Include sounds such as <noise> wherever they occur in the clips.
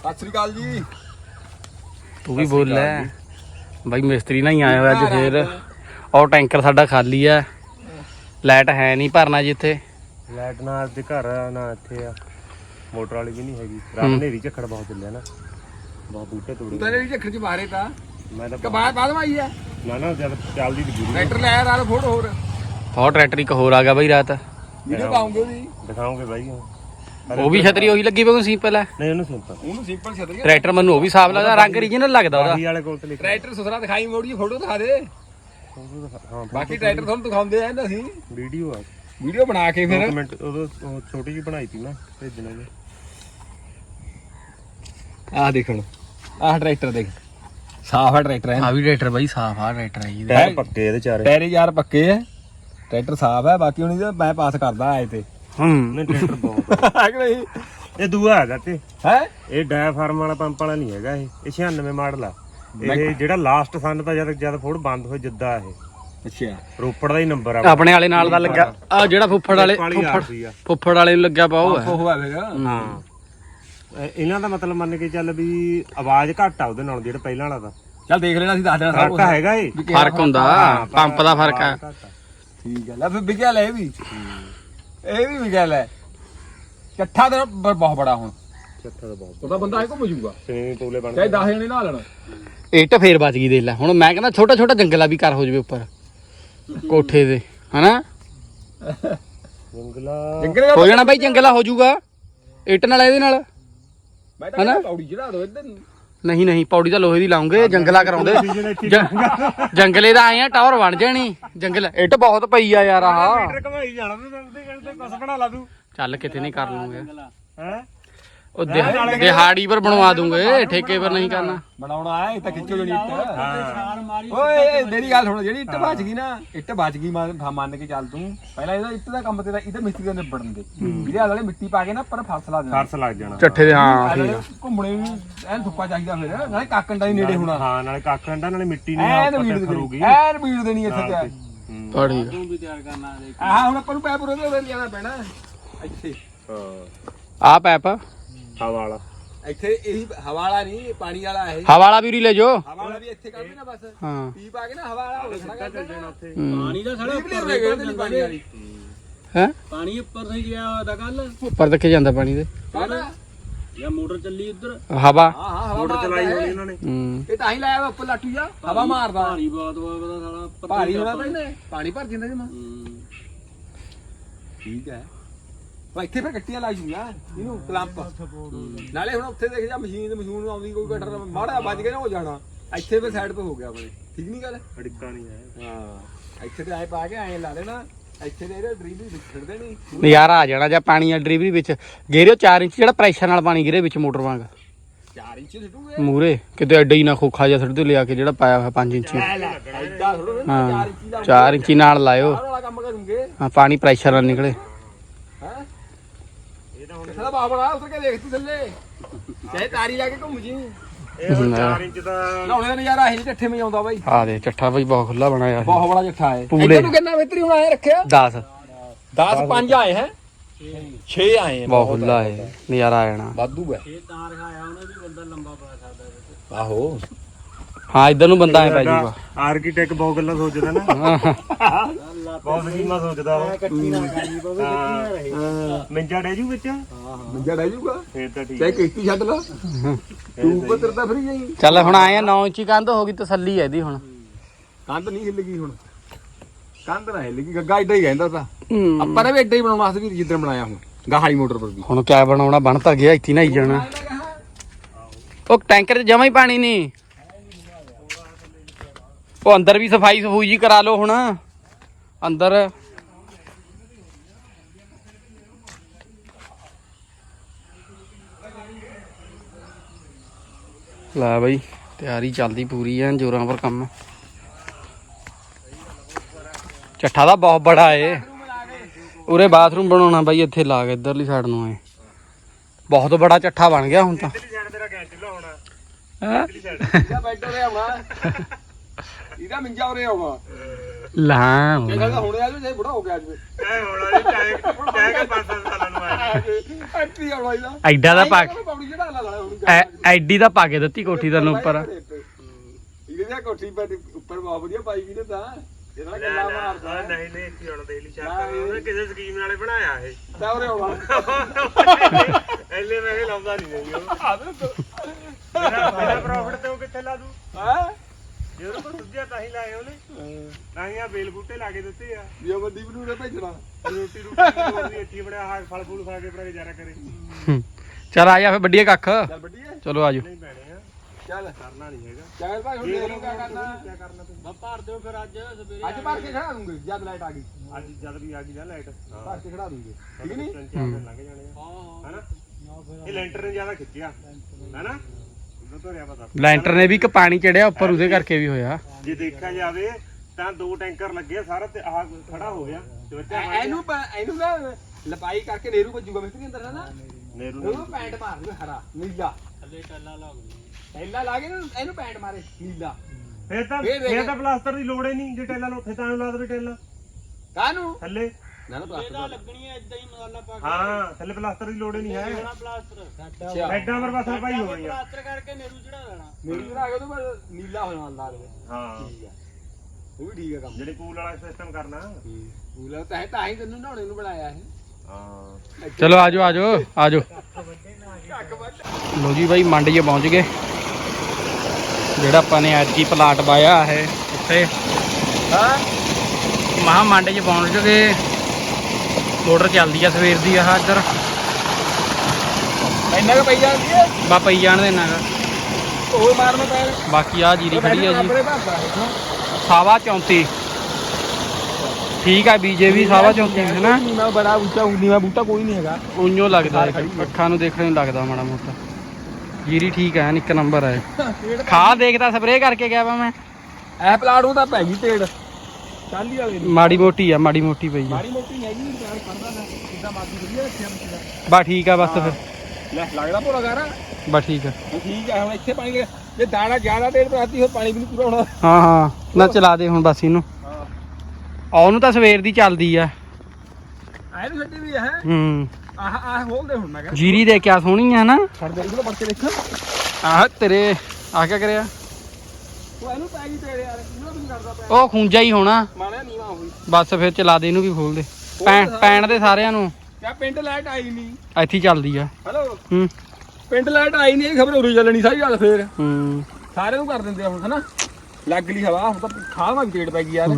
ਸਤਿ ਸ੍ਰੀ ਅਕਾਲ ਜੀ। ਤੂੰ ਵੀ ਬੋਲ ਲੈ। ਬਾਈ ਮਿਸਤਰੀ ਨਾਲ ਹੀ ਆਇਆ ਹੋਇਆ ਅੱਜ ਫੇਰ। ਉਹ ਟੈਂਕਰ ਸਾਡਾ ਖਾਲੀ ਆ। ਲਾਈਟ ਹੈ ਨਹੀਂ ਭਰਨਾ ਜਿੱਥੇ ਲਾਈਟ ਨਾ ਅੱਜ ਘਰ ਆ ਨਾ ਇੱਥੇ ਆ। ਮੋਟਰ ਵਾਲੀ ਵੀ ਨਹੀਂ ਹੈਗੀ। ਰਾਤ ਹਨੇਰੀ ਝੱਖੜ ਬਹੁਤ ਚੱਲਿਆ ਨਾ। ਬਹੁਤ ਬੂਟੇ ਤੋੜੇ ਤੇਰੇ ਵੀ ਝੱਖੜ ਚ ਮਾਰੇ ਤਾਂ। ਮੈਂ ਤਾਂ ਕਿ ਬਾਅਦ ਬਾਅਦ ਆਈ ਹੈ ਨਾ ਨਾ ਜਦ ਚੱਲਦੀ ਦੀ ਵੀਡੀਓ ਟਰੈਕਟਰ ਲੈ ਰਾਤ ਫੋਟੋ ਹੋਰ। ਬਹੁਤ ਟਰੈਕਟਰ ਇੱਕ ਹੋਰ ਆ ਗਿਆ ਬਾਈ ਰਾਤ। ਵੀਡੀਓ ਪਾਉਂਗੇ ਉਹਦੀ। ਦਿਖਾਉਂਗੇ ਬਾਈ ਉਹ ਵੀ ਛਤਰੀ ਉਹੀ ਲੱਗੀ ਪਈ ਸਿੰਪਲ ਹੈ। ਨਹੀਂ ਉਹਨੂੰ ਸਿੰਪਲ ਉਹਨੂੰ ਸਿੰਪਲ ਛਤਰੀ ਟਰੈਕਟਰ ਮੈਨੂੰ ਉਹ ਵੀ ਸਾਫ਼ ਲੱਗਦਾ ਰੰਗ ਰੀਜਨਲ ਲੱਗਦਾ ਉਹਦਾ। ਆਹੀ ਵਾਲੇ ਕੋਲ ਤੇ ਲਿਖ ਟਰੈਕਟਰ ਸੁਸਰਾ ਦਿਖਾਈ ਮੋੜੀ ਫੋਟੋ ਦਿਖਾ ਦੇ। ਹਾਂ ਬਾਕੀ ਟਰੈਕਟਰ ਤੁਹਾਨੂੰ ਦਿਖਾਉਂਦੇ ਆ ਨਾ ਅਸੀਂ। ਵੀਡੀਓ ਆ। ਵੀਡੀਓ ਬਣਾ ਕੇ ਫਿਰ। ਕਮੈਂਟ ਉਦੋਂ ਉਹ ਛੋਟੀ ਜਿਹੀ ਬਣਾਈ ਤੀ ਨਾ ਭੇਜਣਾ ਜੀ ਆਹ ਦੇਖਣ ਆਹ ਟਰੈਕਟਰ ਦੇਖ। ਸਾਫ਼ ਹੈ ਟਰੈਕਟਰ ਹੈ ਆ ਵੀ ਟਰੈਕਟਰ ਬਾਈ ਸਾਫ਼ ਆ ਟਰੈਕਟਰ ਹੈ ਜੀ। ਟਾਇਰ ਪੱਕੇ ਇਹਦੇ ਚਾਰੇ। ਟਾਇਰ ਯਾਰ ਪੱਕੇ ਹੈ ਟਰੈਕਟਰ ਸਾਫ਼ ਹੈ ਬਾਕੀ ਹੁਣ ਇਹਦਾ ਮੈਂ ਪਾਸ ਕਰਦਾ ਆਏ ਤੇ। ਹੂੰ। ਨਹੀਂ ਟਰੈਕਟਰ ਬਹੁਤ ਹੈ ਕਿ ਨਹੀਂ ਇਹ ਦੂਆ ਹੈਗਾ ਤੇ। ਹੈ? ਇਹ ਡਾਇਫਾਰਮ ਵਾਲਾ ਪੰਪ ਵਾਲਾ ਨਹੀਂ ਹੈਗਾ ਇਹ। ਇਹ 96 ਮਾਡਲ ਆ। ਇਹ ਜਿਹੜਾ ਲਾਸਟ ਸੰਨ ਤਾਂ ਜਦ ਜਦ ਫੋੜ ਬੰਦ ਹੋਏ ਜਿੱਦਾਂ ਇਹ। ਅੱਛਾ। ਰੋਪੜ ਦਾ ਹੀ ਨੰਬਰ ਆ ਆਪਣੇ ਵਾਲੇ ਨਾਲ ਦਾ ਲੱਗਾ। ਆ ਜਿਹੜਾ ਫੁੱਫੜ ਵਾਲੇ ਫੁੱਫੜ ਆਰਸੀ ਆ। ਫੁੱਫੜ ਵਾਲੇ ਨੂੰ ਲੱਗਿਆ ਪਾਉ ਹੈ ਉਹ ਹੋਇਆ ਫਿਰ ਹਾਂ। ਇਹ- ਇਹਨਾਂ ਦਾ ਮਤਲਬ ਮੰਨ ਕੇ ਚੱਲ ਵੀ ਆਵਾਜ਼ ਘੱਟ ਆ ਉਹਦੇ ਨਾਲ ਜਿਹੜਾ ਪਹਿਲਾਂ ਵਾਲਾ ਦਾ। ਚੱਲ ਦੇਖ ਲੈਣਾ ਅਸੀਂ ਦੱਸ ਦੇਣਾ ਫ਼ਰਕ ਹੈਗਾ ਇਹ। ਫ਼ਰਕ ਹੁੰਦਾ। ਪੰਪ ਦਾ ਫ਼ਰਕ ਆ। ਘੱਟ ਆ। ਠੀਕ ਹੈ। ਲੈ ਫਿਰ ਵਿਕਿਆ ਲੈ ਇਹ ਵੀ। ਇਹ ਵੀ ਵਿਕਿਆ ਲੈ। ਇਕੱਠਾ ਤੇ ਬ- ਬਹੁਤ ਬੜਾ ਹੁਣ। ਚੱਠਾ ਦਾ ਬਹੁਤ। ਉਹਦਾ ਬੰਦਾ ਹੈ ਘੁੰਮ ਜੂਗਾ। ਸਵੀਮਿੰਗ ਪੂਲੇ ਬਣ ਚਾਹੇ 10 ਜਣੇ ਨਹਾ ਲੈਣ। ਇੱਟ ਫੇਰ ਬਚ ਗਈ ਦੇਖ ਲੈ। ਹੁਣ ਮੈਂ ਕਹਿੰਦਾ ਛੋਟਾ ਛੋਟਾ ਜੰਗਲਾ ਵੀ ਕਰ ਹੋ ਜਵੇ ਉੱਪਰ। ਕੋਠੇ ਦੇ। ਹਨਾ? ਜੰਗਲਾ ਜੰਗਲੇ ਹੋ ਜਾਣਾ ਬਾਈ ਜੰਗਲਾ ਹੋ ਜਾਊਗਾ। ਇੱਟ ਨਾਲ ਇਹਦੇ ਨਾਲ। ਮੈਂ ਤਾਂ ਕਹਿੰਦਾ ਪੌੜੀ ਚੜਾ ਦੋ ਇੱਧਰ ਨੂੰ। ਨਹੀਂ ਨਹੀਂ ਪੌੜੀ ਤਾਂ ਲੋਹੇ ਦੀ ਲਾਉਂਗੇ ਜੰਗਲਾ ਕਰਾਉਂਦੇ। ਜ- ਜੰਗਲੇ ਦਾ ਆਏ ਆ ਟਾਵਰ ਬਣ ਜਾਣੀ। ਜੰਗਲ ਇੱਟ ਬਹੁਤ ਪਈ ਆ ਯਾਰ ਆਹ। ਮੀਟਰ ਕਮਾਈ ਜਾਣਾ ਤੂੰ ਤੇ ਕੁਛ ਬਣਾ ਲਾ ਤੂੰ ਚੱਲ ਕਿਤੇ ਨਹੀਂ ਕਰ ਲੂੰਗੇ। ਹੈ? ਉਹ ਦਿਹਾ- ਦਿਹਾੜੀ ਪਰ ਬਣਵਾ ਦੂੰਗੇ ਠੇਕੇ ਪਰ ਨਹੀਂ ਕਰਨਾ। ਬਣਾਉਣਾ ਹੈ ਇਹ ਤਾਂ ਖਿੱਚੋ ਜਣੀ ਇੱਟ। ਓਏ ਇਹ ਮੇਰੀ ਗੱਲ ਸੁਣ ਜਿਹੜੀ ਇੱਟ ਬਚ ਗਈ ਨਾ ਇੱਟ ਬਚ ਗਈ ਮੰਨ ਮੰਨ ਕੇ ਚੱਲ ਤੂੰ। ਪਹਿਲਾਂ ਇਹਦਾ ਇੱਟ ਦਾ ਕੰਮ ਤੇਰਾ ਇਹਦੇ ਮਿੱਟੀ ਦੇ ਨਿਬੜਨ ਦੇ। ਇਹਦੇ ਆਲੇ ਮਿੱਟੀ ਪਾ ਕੇ ਨਾ ਪਰ ਫਸਲਾ ਦੇਣਾ। ਫਰਸ ਲੱਗ ਜਾਣਾ। ਚੱਠੇ ਦੇ ਹਾਂ ਠੀਕ ਆ। ਘੁੰਮਣੇ ਵੀ ਐਨ ਸੁੱਕਾ ਚਾਹੀਦਾ ਫਿਰ ਨਾਲੇ ਕਾਕਣ ਦਾ ਹੀ ਨੇੜੇ ਹੋਣਾ। ਹਾਂ ਨਾਲੇ ਕੱਖ ਅੰਡਾ ਨਾਲੇ ਮਿੱਟੀ ਨਹੀਂ ਐਨ ਉੱਪਰ ਵੀੜ ਤੇ ਦੇਣੀ ਖਰੂਗੀ ਐਨ ਵੀੜ ਦੇਣੀ ਇੱਥੇ ਤੇ ਹੂੰ। ਠੀਕ ਆ ਆਹ ਹੁਣ ਆਪਾਂ ਨੂੰ ਪੈਪ ਉਹਦੇ ਉਹਦੇ ਲਿਆਣਾ ਪੈਣਾ ਇੱਥੇ। ਹਾਂ। ਆ ਪੈਪ। ਹਵਾ ਵਾਲਾ ਇੱਥੇ ਇਹੀ ਹਵਾ ਵਾਲਾ ਨਹੀਂ ਪਾਣੀ ਵਾਲਾ ਇਹ। ਹਵਾ ਵਾਲਾ ਵੀ ਉਰੀ ਲੈ ਜੋ ਹਵਾ ਵਾਲਾ ਵੀ ਇੱਥੇ ਕੱਢ ਨਾ ਬਸ। ਹਾਂ। ਪੀ ਪਾ ਕੇ ਨਾ ਹਵਾ ਵਾਲਾ ਹੋ ਖੜਾ ਕਰ ਦੇਣਾ। ਉੱਥੇ ਪਾਣੀ ਦਾ ਸਾਡਾ ਉੱਪਰ ਲੈ ਗਏ ਤੇ ਪਾਣੀ ਵਾਲੀ। ਹੈ? ਪਾਣੀ ਉੱਪਰ ਨਹੀਂ ਗਿਆ ਹੋਇਆ ਤਾਂ ਕੱਲ। ਉੱਪਰ ਤੱਕ ਜਾਂਦਾ ਪਾਣੀ ਦੇ। ਕਾਹਦਾ ਜਾਂ ਮੋਟਰ ਚੱਲੀ ਉੱਧਰ। ਹਵਾ। ਹਾਂ ਹਾਂ ਹਵਾ ਮੋਟਰ ਚਲਾਈ ਇਹ ਤਾਂ ਹੀ ਲਾਇਆ ਵਾ ਉੱਪਰ ਲਾਟੂ ਜਾ। ਹਵਾ ਮਾਰਦਾ। ਭਾਰੀ ਬਹੁਤ ਬਹੁਤ ਦਾ ਸਾਲਾ ਭਾਰੀ ਹੋਣਾ ਤਾਂ ਇਹਨੇ ਪਾਣੀ ਭਰ ਜਾਂਦਾ ਜਮਾ। ਹੂੰ। ਠੀਕ ਹੈ। ਪਰ ਇੱਥੇ ਫਿਰ ਕੱਟੀਆਂ ਲੱਗ ਜੂਆਂ ਇਹਨੂੰ ਕਲੰਪ ਨਾਲੇ ਹੁਣ ਉੱਥੇ ਦੇਖ ਜਾ ਮਸ਼ੀਨ ਮਸ਼ੀਨ ਨੂੰ ਆਉਂਦੀ ਕੋਈ ਕਟਰ ਮਾੜਾ ਵੱਜ ਗਿਆ ਨਾ ਹੋ ਜਾਣਾ। ਇੱਥੇ ਫਿਰ ਸਾਈਡ ਤੇ ਹੋ ਗਿਆ ਆਪਣੇ। ਠੀਕ ਨਹੀਂ ਗੱਲ? ਅੜਿੱਕਾ ਨਹੀਂ ਹੈ ਹਾਂ। ਇੱਥੇ ਤੇ ਐ ਪਾ ਕੇ ਐ ਲਾ ਦੇਣਾ। ਇੱਥੇ ਤੇ ਇਹਦੇ ਡਰਿਲ ਵੀ ਛੱਡ ਦੇਣੀ ਨਜ਼ਾਰਾ ਆ ਜਾਣਾ ਜਾਂ ਪਾਣੀ ਆ ਡਿਲੀਵਰੀ ਵਿੱਚ। ਗੇਰਿਓ 4 ਇੰਚ ਜਿਹੜਾ ਪ੍ਰੈਸ਼ਰ ਨਾਲ ਪਾਣੀ ਗਿਰੇ ਵਿੱਚ ਮੋਟਰ ਵਾਂਗ। 4 ਇੰਚ ਸਿੱਟੂਗੇ? ਮੂਰੇ ਕਿਤੇ ਐਡਾ ਹੀ ਨਾ ਖੋਖਾ ਜਿਹਾ ਸਿੱਟ ਦਿਓ ਲਿਆ ਕੇ ਜਿਹੜਾ ਪਾਇਆ ਹੋਇਆ 5 ਇੰਚੀ ਐਡਾ ਥੋੜਾ ਹਾਂ 4 ਇੰਚ ਦਾ 4 ਇੰਚੀ ਨਾਲ ਲਾਇਓ। ਆਹ ਵਾਲਾ ਕੰਮ ਕਰੂੰਗੇ। ਹਾਂ ਪਾਣੀ ਪ੍ਰੈਸ਼ਰ ਨਾਲ ਨਿਕਲੇ। ਹੈ? ਕਿੱਥੇ ਦਾ ਬਾਬੜਾ ਉਤਰ ਕੇ ਦੇਖ ਤੂੰ ਥੱਲੇ। ਚਾਹੇ ਤਾਰੀ ਲਾ ਕੇ ਘੁੰਮ ਜੀ। ਇਹ ਹੁਣ 4 ਇੰਚ ਦਾ ਨਹਾਉਣੇ ਦਾ ਨਜ਼ਾਰਾ ਇਹ ਢੱਠੇ ਮੇ ਆਉਂਦਾ ਬਾਈ। ਆ ਦੇ ਚੱਠਾ ਬਈ ਬਹੁਤ ਖੁੱਲਾ ਬਣਾਇਆ ਬਹੁਤ ਬੜਾ ਜੱਠਾ ਹੈ। ਪੂਲੇ। ਇੱਧਰ ਨੂੰ ਕਿੰਨਾ ਮਿੱਤਰੀ ਹੁਣ ਆਏ ਰੱਖਿਆ? 10 10 5 ਆਏ ਹੈ। 6 ਆਏ ਹੈ ਬਹੁਤ ਖੁੱਲਾ ਹੈ ਨਜ਼ਾਰਾ ਆ ਜਾਣਾ। ਵਾਧੂ ਹੈ ਇਹ ਤਾਂ ਰਖਾਇਆ ਉਹਨੇ ਵੀ ਬੰਦਾ ਲੰਬਾ ਪਾ ਸਕਦਾ ਇਹਦੇ ਤੇ। ਆਹੋ। ਹਾਂ ਇਧਰ ਨੂੰ ਬੰਦਾ ਐ ਪੈ ਜਾਊਗਾ ਆਰਕੀਟੈਕਟ ਬਹੁਤ ਗੱਲਾਂ ਸੋਚਦਾ ਨਾ। ਬਹੁਤ ਸਕੀਮਾਂ ਸੋਚਦਾ ਉਹ। ਕੱਟੀ ਨਾ ਕਰੀ ਪਵੇ ਕੱਟੀ ਨਾ ਰਹੇ। ਮਿੰਜਾ ਡੇਜੂ ਵਿੱਚ? ਮੰਜਾ ਰਹਿ ਜੂਗਾ? ਫੇਰ ਤਾਂ ਠੀਕ। ਚਾਹੇ ਕਿਸ਼ਤੀ ਛੱਡ ਲਾ। ਤੂੰ ਪੱਤਰ ਤਾਂ ਫਰੀ ਜਾਈ ਚੱਲ ਹੁਣ ਆਏ ਆ 9 ਇੰਚੀ ਕੰਧ ਹੋ ਗਈ ਤਸੱਲੀ ਐ ਇਹਦੀ ਹੁਣ। ਕੰਧ ਨਹੀਂ ਹਿੱਲ ਗਈ ਹੁਣ। ਕੰਧ ਨਾ ਹਿੱਲ ਗਈ ਗੱਗਾ ਏਡਾ ਹੀ ਕਹਿੰਦਾ ਤਾਂ। ਆਪਾਂ ਨੇ ਵੀ ਏਡਾ ਹੀ ਬਣਾਉਣਾ ਸੀ ਵੀ ਜਿੱਦਣ ਬਣਾਇਆ ਹੁਣ ਗਾਹਾਲੀ ਮੋਟਰ ਪਰ ਵੀ। ਹੁਣ ਕਿਆ ਬਣਾਉਣਾ ਬਣ ਤਾਂ ਗਿਆ ਇੱਥੇ ਨਾ ਹੀ ਜਾਣਾ। ਉਹ ਟੈਂਕਰ 'ਚ ਜਮਾ ਹੀ ਪਾਣੀ ਨਹੀਂ ਉਹ ਅੰਦਰ ਵੀ ਸਫ਼ਾਈ ਸਫੂਈ ਜੀ ਕਰਾ ਲਓ ਹੁਣ। ਅੰਦਰ। ਲੈ ਬਈ ਤਿਆਰੀ ਚੱਲਦੀ ਪੂਰੀ ਐ ਜੋਰਾਂ ਪਰ ਕੰਮ। ਚੱਠਾ ਦਾ ਬਹੁਤ ਬੜਾ ਏ। ਉਰੇ ਬਾਥਰੂਮ ਬਣਾਉਣਾ ਬਾਈ, ਇੱਥੇ ਲਾ ਕੇ ਇਧਰਲੀ ਸਾਈਡ ਨੂੰ ਐ ਬਹੁਤ ਬੜਾ ਚੱਠਾ ਬਣ ਗਿਆ ਹੁਣ ਤਾਂ। ਇਹਦਾ ਬੈੱਡ ਉਰੇ ਆਉਣਾ ਲਾ ਕਹਿੰਦਾ ਹੁਣ। ਆ ਜੇ ਬੁੜਾ ਹੋ ਗਿਆ ਅੱਜ ਐ ਹੋਣਾ ਜੀ ਚਾਹੇ ਚਾਹੇ ਕਿ 5 ਸਾਲਾਂ ਨੂੰ ਐਂਟੀ ਆਉਣਾ ਇਹਦਾ ਐਡਾ ਦਾ ਪਾ ਐਡੀ ਦਾ ਪਾ ਕੇ ਦਿੱਤੀ ਕੋਠੀ ਤੈਨੂੰ ਉੱਪਰ। ਇਹਦੇ ਕੋਠੀ ਪਾ ਉੱਪਰ ਬਹੁਤ ਵਧੀਆ ਪਾਈ ਵੀ ਨੇ ਤਾਂ। ਇਹਦਾ ਗੱਲਾਂ ਮਾਰਦਾ ਹੈ। ਨਹੀਂ ਨਹੀਂ ਇੱਥੇ ਹੁਣ ਦੇਖ ਲਈ ਨਾ, ਸ਼ਾਕਰ ਇਹ- ਉਹਨੇ ਕਿਸੇ ਸਕੀਮ ਨਾਲੇ ਬਣਾਇਆ ਇਹ। ਤਾਂ ਉਰੇ ਆਉਣਾ ਐਲੇ ਮੈਂ ਇਹ ਲਾਉਂਦਾ ਨਹੀਂ ਨਹੀਂ ਉਹ। ਆਦੇ ਤੂੰ। ਮੇਰਾ ਮੇਰਾ ਪ੍ਰੋਫਿਟ ਤੇ ਉਹ ਕਿੱਥੇ ਲਾ ਦੂ ਹਾਂ? ਜੇ ਉਹਦੇ ਕੋਲ ਸੁੱਜਿਆ ਤਾਂ ਹੀ ਲਾਏ ਉਹਨੇ। ਤਾਂ ਹੀ ਆ ਬੇਲ ਬੂਟੇ ਲਾ ਕੇ ਦਿੱਤੇ ਆ। ਵੀ ਉਹ ਬੰਦੀ ਨੂੰ ਭੇਜਣਾ। ਰੋਟੀ ਰੋਟੀ ਦੀ ਇੱਥੇ ਬੜਿਆ ਹਾਰ ਫਲ ਫੂਲ ਖਾ ਕੇ ਆਪਣਾ ਗੁਜ਼ਾਰਾ ਕਰੇ। ਚਲ ਆ ਜਾ ਫੇ ਵੱਡੀਏ ਕੱਖ। ਚੱਲ ਹੈ ਚਲੋ ਆਜੋ ਨਹੀਂ ਚੱਲ। ਕਰਨਾ ਨਹੀਂ ਹੈਗਾ। ਚੱਲ ਭਾਈ ਹੁਣ ਦੇਖ ਲਓ ਕਿਆ ਕਰਨਾ। ਕੀ ਕਰਨਾ ਤੂੰ ਬਾ ਭਰ ਦਿਓ ਫਿਰ ਅੱਜ ਸਵੇਰੇ ਅੱਜ ਭਰ ਕੇ ਖੜਾ ਦੂੰਗੇ ਜਦ ਲਾਈਟ ਆ ਗਈ। ਅੱਜ ਜਦ ਵੀ ਆ ਗਈ ਨਾ ਲਾਈਟ ਭਰ ਕੇ ਖੜਾ ਦੂੰਗੇ। ਠੀਕ ਨਹੀਂ? ਤਿੰਨ ਚਾਰ ਦਿਨ ਲੰਘ ਜਾਣੇ ਆ। ਹਾਂ ਹੈਨਾ? ਇਹ ਲੈਂਟਰ ਨੇ ਜ਼ਿਆਦਾ ਖਿੱਚਿਆ। ਹੈਨਾ? ਉਦੋਂ ਤੋਂ ਰਿਆ ਪਤਾ। ਲੈਂਟਰ ਨੇ ਵੀ ਇੱਕ ਪਾਣੀ ਚੜਿਆ ਉੱਪਰ ਉਹਦੇ ਕਰਕੇ ਵੀ ਹੋਇਆ। ਜੇ ਦੇਖਿਆ ਜਾਵੇ ਤਾਂ ਦੋ ਟੈਂਕਰ ਲੱਗੇ ਆ, ਸਾਰਾ ਤੇ ਆਹ ਖੜਾ ਹੋ ਗਿਆ। ਤੇ ਬੱਚਾ ਐ- ਇਹਨੂੰ ਪ- ਇਹਨੂੰ ਨਾ ਲਪਾਈ ਕਰਕੇ ਨੇਰੂ ਭੱਜੂਗਾ ਮਿਸਤਰੀ ਅੰਦਰ ਨਾ ਨੇਰੂ ਉਹਨੂੰ ਪੈਂਟ ਮਾਰ ਦੇ ਹਰਾ ਨੀਲਾ। ਥੱਲੇ ਟੱਲਾ ਗਈ ਪਹਿਲਾਂ ਲਾ ਕੇ ਨਾ ਇਹਨੂੰ ਪੈਂਟ ਮਾਰੇ ਨੀਲਾ ਫੇਰ ਤਾਂ ਇਹ ਦੇਖ। ਫੇਰ ਤਾਂ ਪਲਾਸਟਰ ਦੀ ਲੋੜ ਹੀ ਨਹੀਂ ਜੇ ਟੈਲਾਂ ਉੱਥੇ ਤਾਂ ਲਾ ਦੇਵੇ ਟੈਲਾਂ। ਕਾਹਨੂੰ? ਥੱਲੇ। ਨਾ ਨਾ ਇਹਦਾ ਪਲਾਸਟਰ ਲੱਗਣੀ ਹੈ ਇਦਾਂ ਹੀ ਮਸਾਲਾ ਪਾ ਕੇ। ਹਾਂ ਥੱਲੇ ਪਲਾਸਟਰ ਦੀ ਲੋੜ ਹੀ ਨਹੀਂ ਹੈ। ਹੋਣਾ ਪਲਾਸਟਰ। ਅੱਛਾ। ਐਡਾਂ ਪਰ ਬਸ ਭਾਈ ਹੋ ਰਹੀਆਂ ਪਲਾਸਟਰ ਕਰਕੇ ਨੇਰੂ ਚੜਾ ਦੇਣਾ। ਨੇਰੂ ਆ ਗਿਆ ਉਹਦੇ ਬਾਅਦ ਨੀਲਾ ਹੋ ਜਾਂਦਾ ਲਾਲ ਹਾਂ। ਠੀਕ ਆ। ਉਹ ਵੀ ਠੀਕ ਆ ਕੰਮ। ਜਿਹੜੇ ਕੂਲ ਵਾਲਾ ਸਿਸਟਮ ਕਰਨਾ। ਪੂਲਾ ਤਾਂ ਹੈ ਤਾਂ ਹੀ ਤੈਨੂੰ ਨਹਾਉਣੇ ਨੂੰ ਬਣਾਇਆ ਹੈ। ਹਾਂ ਚਲੋ ਆਜੋ ਆਜੋ ਆਜੋ ਲੋ ਜੀ ਬਾਈ ਮੰਡ ਜੇ ਪਹੁੰਚ ਗਏ। ਜਿਹੜਾ ਆਪਾਂ ਨੇ ਐਤਕੀ ਪਲਾਟ ਬਾਇਆ ਹੈ ਉੱਥੇ। ਹਾਂ। ਮਹਾ ਮੰਡ 'ਚ ਪਹੁੰਚ ਗਏ ਮੋਟਰ ਚੱਲਦੀ ਆ ਸਵੇਰ ਦੀ ਆਹ ਇੱਧਰ। ਇੰਨਾ ਕੁ ਪਈ ਜਾਂਦੀ ਹੈ ਬਾ ਪਈ ਜਾਣ ਦੇਣਾ ਗਾ ਉਹ ਮਾਰਨ ਪੈਰ ਬਾਕੀ ਆ ਜੀਰੀ ਖੜੀ ਆ ਜੀ। ਸਾਵਾ 34 ਠੀਕ ਆ ਬੀਜੇ ਵੀ ਸਾਵਾ 34 ਹੈ ਨਾ? ਬੜਾ ਉੱਚਾ ਨੀਵਾ ਬੂਟਾ ਕੋਈ ਨਹੀਂ ਹੈਗਾ। ਉਈਓ ਲੱਗਦਾ ਹੈ, ਅੱਖਾਂ ਨੂੰ ਦੇਖਣ ਨੂੰ ਲੱਗਦਾ ਮਾੜਾ ਮੋਟਾ। ਜੀਰੀ ਠੀਕ ਹੈ ਇੱਕ ਨੰਬਰ ਹੈ ਖਾ ਦੇਖਦਾ ਸਪਰੇਅ ਕਰਕੇ ਗਿਆ ਵਾ ਮੈਂ। ਐ ਪਲਾਟ ਉਹ ਤਾਂ ਪੈ ਗਈ ਤੇੜ। ਚਾਲੀ ਵਾਲੇ ਦੀ। ਮਾੜੀ ਮੋਟੀ ਆ ਮਾੜੀ ਮੋਟੀ ਪਈ ਆ। ਮਾੜੀ ਮੋਟੀ ਨਹੀਂ ਹੈਗੀ ਪਿਆਰ ਕਰਦਾ ਨਾ ਜਿੱਦਾਂ ਮਾਰਦੀ ਵਧੀਆ ਰੱਖਿਆ ਬਾ ਠੀਕ ਆ ਬਸ ਫਿਰ। ਲੈ ਲੱਗਦਾ ਭੋਲਾ ਗਾਰਾ। ਬਾ ਠੀਕ ਆ। ਠੀਕ ਆ ਹੁਣ ਇੱਥੇ ਪਾਣੀ ਦੇ- ਜੇ ਦਾਣਾ ਜ਼ਿਆਦਾ ਤੇੜ ਪਾਤੀ ਹੋਰ ਪਾਣੀ ਵੀ ਨਹੀਂ ਪੂਰਾ ਹੋਣਾ। ਹਾਂ ਹਾਂ। ਨਾ ਚਲਾ ਦੇ ਹੁਣ ਬਸ ਇਹਨੂੰ। ਹਾਂ। ਆ ਉਹਨੂੰ ਤਾਂ ਸਵੇਰ ਦੀ ਚੱਲਦੀ ਆ। ਆਏ ਨੂੰ ਛੱਡੀ ਵੀ ਹੈ? ਹੂੰ। ਆਹ ਆਹ ਖੋਲ ਦੇ ਹੁਣ ਮੈਂ ਕਹਿੰਦਾ ਜੀਰੀ ਦੇ ਕਿਆ ਸੋਹਣੀ ਆ ਨਾ ਛੱਡ ਦੇ ਇਹਨੂੰ ਪੜ ਕੇ ਦੇਖ। ਆਹ ਤੇਰੇ ਆ ਕਿਆ ਕਰਿਆ? ਉਹ ਇਹਨੂੰ ਪੈ ਗਈ ਤੇੜੇ ਯਾਰ ਇਹਨੂੰ ਵੀ ਕਰਦਾ ਪਿਆ। ਉਹ ਖੁੰਜਾ ਹੀ ਹੋਣਾ। ਮਾਣਿਆ ਨੀਵਾ ਹੋਈ ਬਸ ਫਿਰ ਚਲਾ ਦੇ ਇਹਨੂੰ ਵੀ ਖੋਲ ਦੇ। ਪੈਣ ਪੈਣ ਦੇ ਸਾਰਿਆਂ ਨੂੰ। ਕਿਆ ਪਿੰਡ ਲਾਈਟ ਆਈ ਨਹੀਂ ਇੱਥੇ ਚੱਲਦੀ ਆ। ਹੈਲੋ? ਹੂੰ। ਪਿੰਡ ਲਾਈਟ ਆਈ ਨਹੀਂ ਇਹ ਖਬਰ ਉਰੀ ਚੱਲਣੀ ਸਾਰੀ ਗੱਲ ਫੇਰ। ਹੂੰ। ਸਾਰਿਆਂ ਨੂੰ ਕਰ ਦਿੰਦੇ ਆ ਹੁਣ ਹਨਾ? ਲੱਗ ਲਈ ਹਵਾ ਹੁਣ ਤਾਂ ਖਾਵਾ ਵੀ ਤੇੜ ਪੈ ਗਈ ਯਾਰ।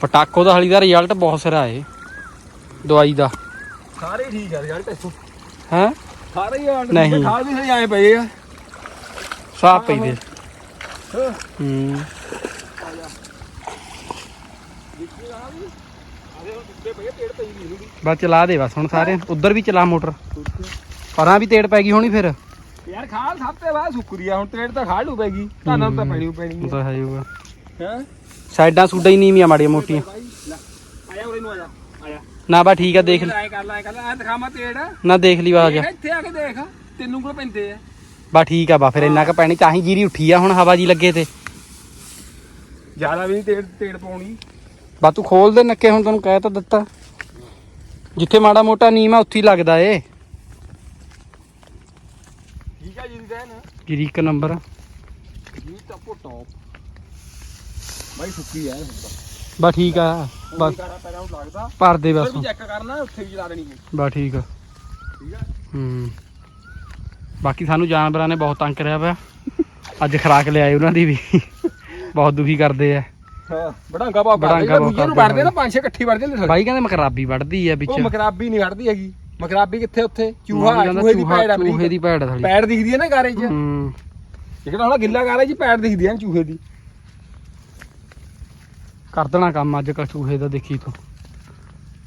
ਪਟਾਕੋ ਦਾ ਹਲੀ ਦਾ ਰਿਜ਼ਲਟ ਬਹੁਤ ਸਿਰਾ ਏ ਦਵਾਈ ਦਾ। ਸਾਰੇ ਠੀਕ ਆ ਰਿਜ਼ਲਟ ਇੱਥੋਂ। ਹੈ? ਸਾਰੇ ਹੀ ਆਂਡ ਨਹੀਂ। ਖਾਲ ਵੀ ਸਹੀ ਆਏ ਪਏ ਆ। ਸਾਫ਼ ਪਈ ਦੇ ਹਾਂ। ਹੂੰ। ਦੇਖੀ ਆ ਵੀ ਆਦੇ ਹੁਣ ਦਿੱਤੇ ਪਏ ਆ, ਤੇੜ ਪਈ ਗਈ ਇਹਨੂੰ ਵੀ ਬਸ ਚਲਾ ਦੇ ਬਸ ਹੁਣ ਸਾਰੇ। ਉਧਰ ਵੀ ਚਲਾ ਮੋਟਰ। ਪਰਾਂ ਵੀ ਤੇੜ ਪੈ ਗਈ ਹੋਣੀ ਫਿਰ। ਯਾਰ ਖਾਲ ਸਭ ਤੇ ਬਾਅਦ ਸੁੱਕਰੀਆ ਹੁਣ ਤੇੜ ਤਾਂ ਖਾਲ ਨੂੰ ਪੈਗੀ ਤੁਹਾਨੂੰ ਤਾਂ ਪੈਣੀ ਓ ਪੈਣੀ ਉਹ ਤਾਂ ਹੈ ਹੈ? ਸਾਈਡਾਂ ਸੂਡਾਂ ਹੀ ਨੀਵੀਆਂ ਮਾੜੀਆਂ ਮੋਟੀਆਂ। ਲੈ ਆਇਆ ਉਰੇ ਨੂੰ ਆਇਆ ਆਇਆ ਨਾ ਬਾ ਠੀਕ ਆ ਦੇਖ। ਐ ਕਰ ਲੈ। ਐ ਕਰ ਲੈ ਐ ਦਿਖਾਵਾਂ ਤੇੜ ਨਾ ਦੇਖ ਲਈ ਆ ਜਾ ਦੇਖ ਇੱਥੇ ਆ ਕੇ ਦੇਖ ਤੈਨੂੰ ਕੋਲ ਪੈਂਦੇ ਆ ਬਾ ਠੀਕ ਆ ਬਾ ਫਿਰ ਇੰਨਾ ਕ ਪੈਣੀ ਤਾਂ ਹੀ ਜੀਰੀ ਉੱਠੀ ਆ ਹੁਣ ਹਵਾ ਜੀ ਲੱਗੇ ਤੇ। ਜ਼ਿਆਦਾ ਵੀ ਨਹੀਂ ਤੇੜ ਤੇੜ ਪਾਉਣੀ। ਬਾ ਤੂੰ ਖੋਲ ਦੇ ਨੱਕੇ ਹੁਣ ਤੈਨੂੰ ਕਹਿ ਤਾਂ ਦਿੱਤਾ। ਜਿੱਥੇ ਮਾੜਾ ਮੋਟਾ ਨੀਮ ਆ ਉੱਥੇ ਹੀ ਲੱਗਦਾ ਏ। ਠੀਕ ਆ ਜੀ ਦੀ ਨਾ ਜੀਰੀ ਇੱਕ ਨੰਬਰ ਜੀ ਟੱਪੋ ਟੌਪ ਬਾਈ ਸੁੱਕੀ ਐ ਹੁਣ ਤਾਂ। ਬਾ ਠੀਕ ਆ ਬਸ। ਬਸ ਨੂੰ ਲੱਗਦਾ। ਦੇ ਫਿਰ ਬਸ ਵੀ ਚੈੱਕ ਕਰਨਾ ਉੱਥੇ ਵੀ ਚਲਾ ਦੇਣੀ ਹੈ। ਬਾ ਠੀਕ ਆ। ਠੀਕ ਆ? ਹੂੰ। ਬਾਕੀ ਸਾਨੂੰ ਜਾਨਵਰਾਂ ਨੇ ਬਹੁਤ ਤੰਗ ਕਰਿਆ ਪਿਆ। ਅੱਜ ਖਰਾਕ ਲਿਆਏ ਉਹਨਾਂ ਦੀ ਵੀ। ਬਹੁਤ ਦੁਖੀ ਕਰਦੇ ਆ। ਹਾਂ ਬੜਾਂਗਾ ਭਾਅ ਬੜਾਂਗਾ ਭਾਅ ਦੂਜੇ ਨੂੰ ਕਰਦੇ ਵੜਦੇ ਨਾ। ਪੰਜ ਛੇ ਇਕੱਠੀ ਵੜ ਜਾਂਦੇ ਸਾਰੇ ਬਾਈ ਕਹਿੰਦੇ ਮਕਰਾਬੀ ਵੱਢਦੀ ਆ ਵਿੱਚ। ਉਹ ਮਕਰਾਬੀ ਨਹੀਂ ਵੜਦੀ ਹੈਗੀ। ਮਕਰਾਬੀ ਕਿੱਥੇ ਉੱਥੇ? ਚੂਹਾ ਮਾਮੀ ਕਹਿੰਦਾ ਚੂਹੇ ਦੀ ਚੂਹਾ- ਪੈੜ ਆ ਚੂਹੇ ਬਰੀਕ ਦੀ ਭੈੜ ਥਲੀ ਪੈੜ ਦਿਖਦੀ ਹੈ ਨਾ ਗਾਰੇ 'ਚ। ਹੂੰ। ਜਿਹੜਾ ਹੁਣ ਗਿੱਲਾ ਗਾਰਾ 'ਚ ਪੈੜ ਦਿਖਦੀ ਹੈ ਨਾ ਚੂਹੇ ਦੀ। ਕਰ ਦੇਣਾ ਕੰਮ ਅੱਜ ਕੱਲ ਚੂਹੇ ਦਾ ਦੇਖੀ ਤੂੰ।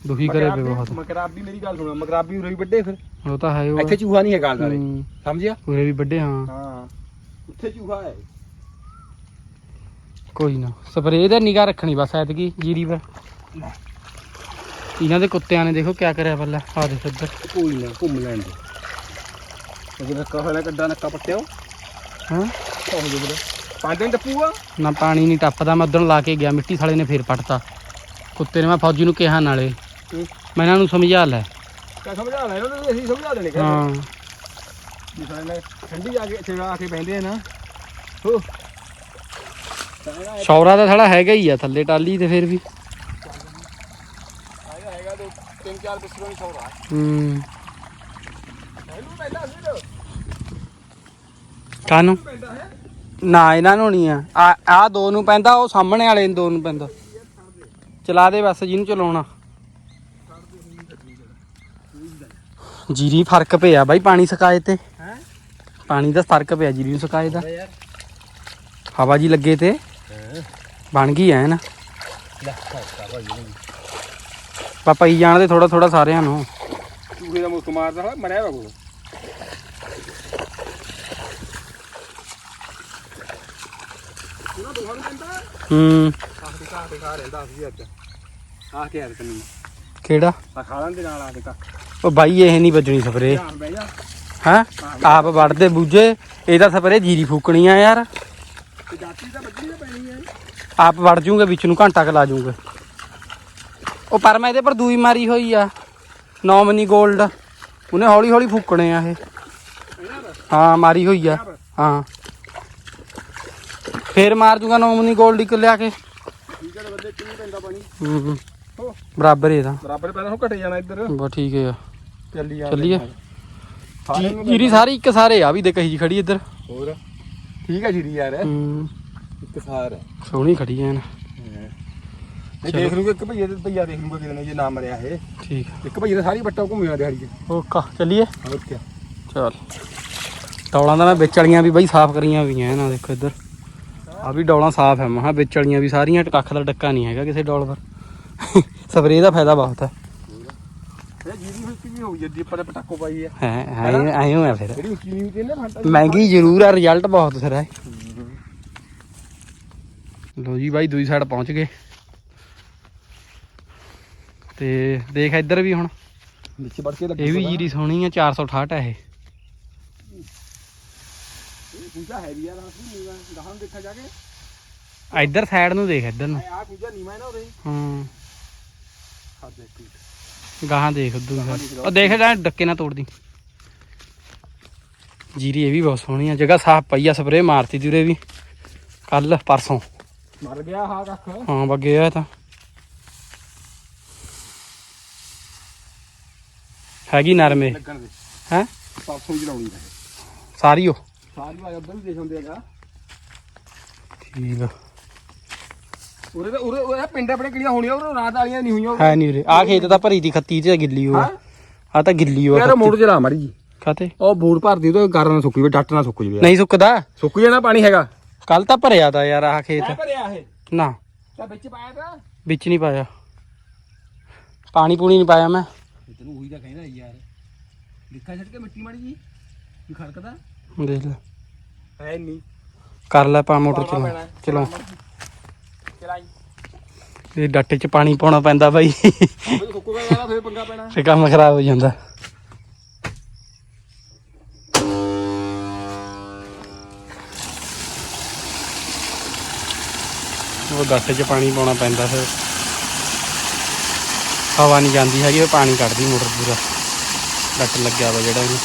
ਦੁਖੀ ਕਰੇ ਪਏ ਬਹੁਤ। ਮਕਰਾਬੀ ਮੇਰੀ ਗੱਲ ਸੁਣੋ ਮਕਰਾਬੀ ਉਰੇ ਵੀ ਵੱਡੇ ਫਿਰ। ਉਹ ਤਾਂ ਹੈ ਉਹ। ਇੱਥੇ ਚੂਹਾ ਨਹੀਂ ਹੈ ਗੱਲ ਨਾਲੇ ਹੂੰ, ਸਮਝਿਆ? ਉਰੇ ਵੀ ਵੱਡੇ ਹਾਂ। ਹਾਂ। ਉੱਥੇ ਚੂਹਾ ਹੈ। ਕੋਈ ਨਾ ਸਪਰੇਅ ਦਾ ਨਿਗਾ ਰੱਖਣੀ ਬਸ ਐਤਕੀ ਜੀਰੀ ਪਰ। ਇਹਨਾਂ ਦੇ ਕੁੱਤਿਆਂ ਨੇ ਦੇਖੋ ਕਿਆ ਕਰਿਆ ਪੱਲਾ ਆ ਦੇਖ ਇੱਧਰ। ਕੋਈ ਨਾ ਘੁੰਮ ਲੈਣ ਦੇ। ਉਹ ਨੱਕਾ ਹੋਇਆ ਕੱਡਾ ਨੱਕਾ ਪੱਟਿਆ ਹਾਂ? ਉਹ ਜੋ ਬਲੇ ਪੰਜ ਦਿਨ ਟੱਪੂਗਾ ਨਾ ਪਾਣੀ ਨਹੀਂ ਟੱਪਦਾ ਮੈਂ ਉਦੋਂ ਲਾ ਕੇ ਗਿਆ ਮਿੱਟੀ ਸਾਲੇ ਨੇ ਫੇਰ ਪੱਟਤਾ। ਕੁੱਤੇ ਨੇ ਮੈਂ ਫੌਜੀ ਨੂੰ ਕਿਹਾ ਨਾਲੇ। ਹੂੰ। ਮੈਂ ਇਹਨਾਂ ਨੂੰ ਸਮਝਾ ਲੈ ਕਿਆ ਸਮਝਾ ਲੈ ਇਹਨਾਂ ਨੂੰ ਵੀ ਅਸੀਂ ਸਮਝਾ ਦੇਣੇ ਕਹਿੰਦੇ ਹਾਂ। ਵੀ ਸਾਡੇ ਠੰਡੀ ਆ ਕੇ ਇੱਥੇ ਆ ਕੇ ਬੈੰਦੇ ਆ ਨਾ। ਹੋ। ਸ਼ੌਰਾ ਦਾ ਥੜਾ ਹੈਗਾ ਹੀ ਆ ਥੱਲੇ ਟਾਲੀ ਤੇ ਫਿਰ ਵੀ। ਹੈਗਾ ਹੈਗਾ ਦੋ ਤਿੰਨ ਚਾਰ ਬਿਸਕੁਟ ਨਹੀਂ ਸੌ ਰਹਾ ਹੂੰ। ਇਹਨੂੰ ਪੈਂਦਾ ਸੀ ਲੋ ਕਾਨੂੰ? ਪੈਂਦਾ ਹੈ ਨਾ ਇਹਨਾਂ ਨੂੰ ਨਹੀਂ ਆ। ਆ ਆ ਦੋ ਨੂੰ ਪੈਂਦਾ ਉਹ ਸਾਹਮਣੇ ਵਾਲੇ ਨੂੰ ਦੋ ਨੂੰ ਪੈਂਦਾ। ਚਲਾ ਦੇ ਬਸ ਜਿਹਨੂੰ ਚਲਾਉਣਾ। ਜੀਰੀ ਫ਼ਰਕ ਪਿਆ ਬਾਈ ਪਾਣੀ ਸੁਕਾਏ ਤੇ। ਹੈ? ਪਾਣੀ ਦਾ ਫ਼ਰਕ ਪਿਆ ਜੀਰੀ ਨੂੰ ਸੁਕਾਏ ਦਾ। ਹਵਾ ਜੀ ਲੱਗੇ ਤੇ। ਬਣ ਗਈ ਐ ਨਾ ਲੈ ਖਾ ਭਾਈ ਇਹਨੂੰ ਪਾ ਪਈ ਜਾਣ ਦੇ ਥੋੜਾ ਥੋੜਾ ਸਾਰਿਆਂ ਨੂੰ। ਚੂਹੇ ਦਾ ਮੁੱਕ ਮਾਰਦਾ ਮਰਿਆ ਵਾ ਕੋਲ ਉਹਨਾਂ ਦੋਹਾਂ ਨੂੰ ਕਹਿੰਦਾ ਹੂੰ। ਆਹ ਦੇ ਘਾਹ ਤੇ ਖਾ ਰਹਿੰਦਾ ਸੀ ਅੱਜ ਆਹ ਕੇ ਯਾਰ ਤੈਨੂੰ ਕਿਹੜਾ? ਆ ਖਾ ਲੈਂਦੇ ਨਾਲ ਆ ਦੇ ਕਾ ਉਹ ਬਾਈ, ਇਹ ਨਹੀਂ ਵੱਜਣੀ ਸਪਰੇ ਧਿਆਨ ਬਹਿ ਜਾ ਹੈ? ਆਪ ਵੜਦੇ ਬੂਝੇ ਇਹਦਾ ਸਪਰੇ ਜੀਰੀ ਫੂਕਣੀ ਆ ਯਾਰ। ਤੇ ਜਾਤੀ ਤਾਂ ਵੱਜਣੀ ਤਾਂ ਪੈਣੀ ਹੈ ਆਪ ਵੜ ਜੂਗੇ, ਵਿੱਚ ਨੂੰ ਘੰਟਾ ਕ ਲਾ ਜੂਗੇ। ਉਹ ਪਰ ਮੈਂ ਇਹਦੇ ਪਰ ਦੂਈ ਮਾਰੀ ਹੋਈ ਆ। ਨੌਮਨੀ 골ਡ ਉਹਨੇ ਹੌਲੀ ਹੌਲੀ ਫੂਕਣੇ ਆ ਇਹ। ਹਾਂ, ਮਾਰੀ ਹੋਈ ਆ। ਹਾਂ। ਫੇਰ ਮਾਰ ਜੂਗਾ ਨੌਮਨੀ 골ਡ ਇੱਕ ਲਿਆ ਕੇ। ਠੀਕ ਹੈ ਬੰਦੇ ਕਿੰਨੀ ਪੈਂਦਾ ਪਾਣੀ। ਹੂੰ ਹੂੰ। ਹੋ। ਬਰਾਬਰ ਇਹਦਾ। ਬਰਾਬਰ ਪੈਦਾ ਹੋ ਘਟੇ ਜਾਣਾ ਇੱਧਰ। ਬਸ ਠੀਕ ਹੈ ਚੱਲੀ ਆ। ਚੱਲੀਏ। ਜੀਰੀ ਸਾਰੀ ਇੱਕ ਸਾਰੇ ਆ ਵੀ ਦੇ ਕਹੀ ਜੀ ਖੜੀ ਇੱਧਰ। ਹੋਰ? ਠੀਕ ਹੈ ਜੀਰੀ ਯਾਰ। ਹੂੰ। ਇੱਕ ਸਾਰ। ਸੋਹਣੀ ਖੜੀ ਐ ਨਾ ਇਹ ਦੇਖ ਲੂਗੇ ਇੱਕ ਭਈਏ ਤੇ ਭਈਆ ਦੇਖ ਲੂਗਾ ਕਿਤੇ ਨੇ ਜੇ ਨਾ ਮਰਿਆ ਇਹ। ਠੀਕ ਇੱਕ ਭਈਏ ਦਾ ਸਾਰੀ ਬੱਟਾ ਘੁੰਮਿਆ ਦਿਹਾੜੀ ਚ। ਓਕਾ ਚੱਲੀਏ। ਹੋਰ ਕੀ ਚਲ। ਡੌਲਾਂ ਦਾ ਮੈਂ ਵਿੱਚ ਵਾਲੀਆਂ ਵੀ ਬਾਈ ਸਾਫ਼ ਕਰੀਆਂ ਵੀ ਐ ਨਾ ਦੇਖੋ ਇੱਧਰ। ਆ ਵੀ ਡੌਲਾਂ ਸਾਫ਼ ਐ ਮਹਾ ਵਿੱਚ ਵਾਲੀਆਂ ਵੀ ਸਾਰੀਆਂ ਕੱਖ ਦਾ ਡੱਕਾ ਨਹੀਂ ਹੈਗਾ ਕਿਸੇ ਡੌਲ ਪਰ। ਸਪਰੇਅ ਦਾ ਫਾਇਦਾ ਬਹੁਤ ਹੈ। ਇਹ ਜੀਰੀ ਉੱਚੀ ਵੀ ਹੋ ਜਾਂਦੀ ਉੱਪਰ ਪਟਾਕੋ ਪਾਈ ਹੈ ਹੈ ਐਂ ਐਂ ਹੋਇਆ ਫਿਰ। ਜਿਹੜੀ ਉੱਚੀ ਨਹੀਂ ਹੁੰਦੀ ਨਾ ਫੰਟਾ ਮਹਿੰਗੀ ਜ਼ਰੂਰ ਆ ਰਿਜ਼ਲਟ ਬਹੁਤ ਸਿਰ ਹੈ। ਲੋ ਜੀ ਬਾਈ ਦੂਜੀ ਸਾਈਡ ਪਹੁੰਚ ਗਏ। ਤੇ ਦੇਖ ਇੱਧਰ ਵੀ ਹੁਣ। ਵਿੱਚ ਵੜ ਕੇ ਲੱਗੀ ਇਹ ਵੀ ਜੀਰੀ ਸੋਹਣੀ ਆ 468 ਹੈ ਇਹ। ਹੈਵੀ ਆ ਰਾਸ ਵੀ ਨੀਵਾ ਗਾਹਾਂ ਨੂੰ ਦੇਖਾ ਜਾ ਕੇ। ਇੱਧਰ ਸਾਈਡ ਨੂੰ ਦੇਖ ਇੱਧਰ ਨੂੰ। ਆ ਪੂਜਾ ਨੀਵਾ ਨਾ ਉਰੇ। ਹਾਂ। ਆ ਦੇਖ। ਗਾਹਾਂ ਦੇਖ side। ਉਹ ਦੇਖ ਜਾ ਡੱਕੇ ਨਾ ਤੋੜਦੀ ਜੀਰੀ ਇਹ ਵੀ ਬਹੁਤ ਸੋਹਣੀ ਆ। ਜਗ੍ਹਾ ਸਾਫ਼ ਪਈ ਆ ਸਪਰੇਅ ਮਾਰਤੀ ਦੀ ਉਰੇ ਵੀ। ਕੱਲ ਪਰਸੋਂ। ਮਰ ਗਿਆ ਹਾਂ ਕੱਖ ਹਾਂ ਬੱਗੇ ਆ ਤਾਂ। ਹੈਗੀ ਨਰਮੇ। ਹੈ? ਪਰਸੋਂ ਹੀ ਲਾਉਣੀ ਹੈ। ਸਾਰੀ ਉਹ। ਸਾਰੀ ਵਾਰ ਉਧਰ ਵੀ ਦੇਖ ਹੁੰਦੇ ਹੈਗਾ ਠੀਕ ਆ। ਉਰੇ ਤਾਂ ਉਰੇ ਉਰੇ ਪਿੰਡ ਆਪਣੇ ਕਿਹੜੀਆਂ ਹੋਣੀਆਂ ਉਹ ਰਾਤ ਵਾਲੀਆਂ ਨਹੀਂ ਹੋਈਆਂ ਹੈ ਨਹੀਂ ਉਰੇ। ਆ ਖੇਤ ਤਾਂ ਭਰੀ ਦੀ ਖੱਤੀ ਤੇ ਗਿੱਲੀ ਹੋ? ਆ ਤਾਂ ਗਿੱਲੀ ਹੋ ਯਾਰ ਮੋੜ ਚਲਾ ਮੜੀ ਜੀ ਖਾਤੇ ਉਹ ਬੂਟ ਭਰਦੀ ਉਹ ਗਾਰਾਂ ਨਾਲ ਸੁੱਕੀ ਵੀ ਡੱਟ ਨਾਲ ਸੁੱਕ ਜਵੇ। ਨਹੀਂ ਸੁੱਕਦਾ? ਸੁੱਕ ਜਾਣਾ ਪਾਣੀ ਹੈਗਾ। ਕੱਲ ਤਾਂ ਭਰਿਆ ਤਾ ਯਾਰ ਆਹ ਖੇਤ। ਭਰਿਆ ਇਹ। ਨਾ। ਤਾਂ ਵਿੱਚ ਪਾਇਆ ਤਾਂ। ਵਿੱਚ ਨਹੀਂ ਪਾਇਆ। ਪਾਣੀ ਪੂਣੀ ਨਹੀਂ ਪਾਇਆ ਮੈਂ। ਤੈਨੂੰ ਉਹੀ ਤਾਂ ਕਹਿੰਦਾ ਯਾਰ। ਲਿਖਾ ਛੱਡ ਕੇ ਮਿੱਟੀ ਮਾੜੀ ਜੀ ਕੀ ਖੜਕਦਾ? ਦੇਖ ਲੈ। ਹੈ ਨਹੀਂ। ਕਰ ਲੈ ਪਾ ਮੋਟਰ ਚਲਾ ਚਲੋ ਚਲਾਈ। ਇਹ ਡੱਟੇ 'ਚ ਪਾਣੀ ਪਾਉਣਾ ਪੈਂਦਾ ਬਾਈ। ਸੁੱਕੂਗਾ ਯਾਰ ਫੇਰ ਪੰਗਾ ਪੈਣਾ। ਫੇ ਕੰਮ ਖਰਾਬ ਹੋ ਜਾਂਦਾ। ਉਹ ਡੱਟੇ 'ਚ ਪਾਣੀ ਪਾਉਣਾ ਪੈਂਦਾ ਫਿਰ। ਹਵਾ ਨਹੀਂ ਜਾਂਦੀ ਹੈਗੀ ਉਹ ਪਾਣੀ ਕੱਢਦੀ ਮੋਟਰ ਪੂਰਾ। ਡੱਟ ਲੱਗਿਆ ਵਾ ਜਿਹੜਾ ਇਹਨੂੰ।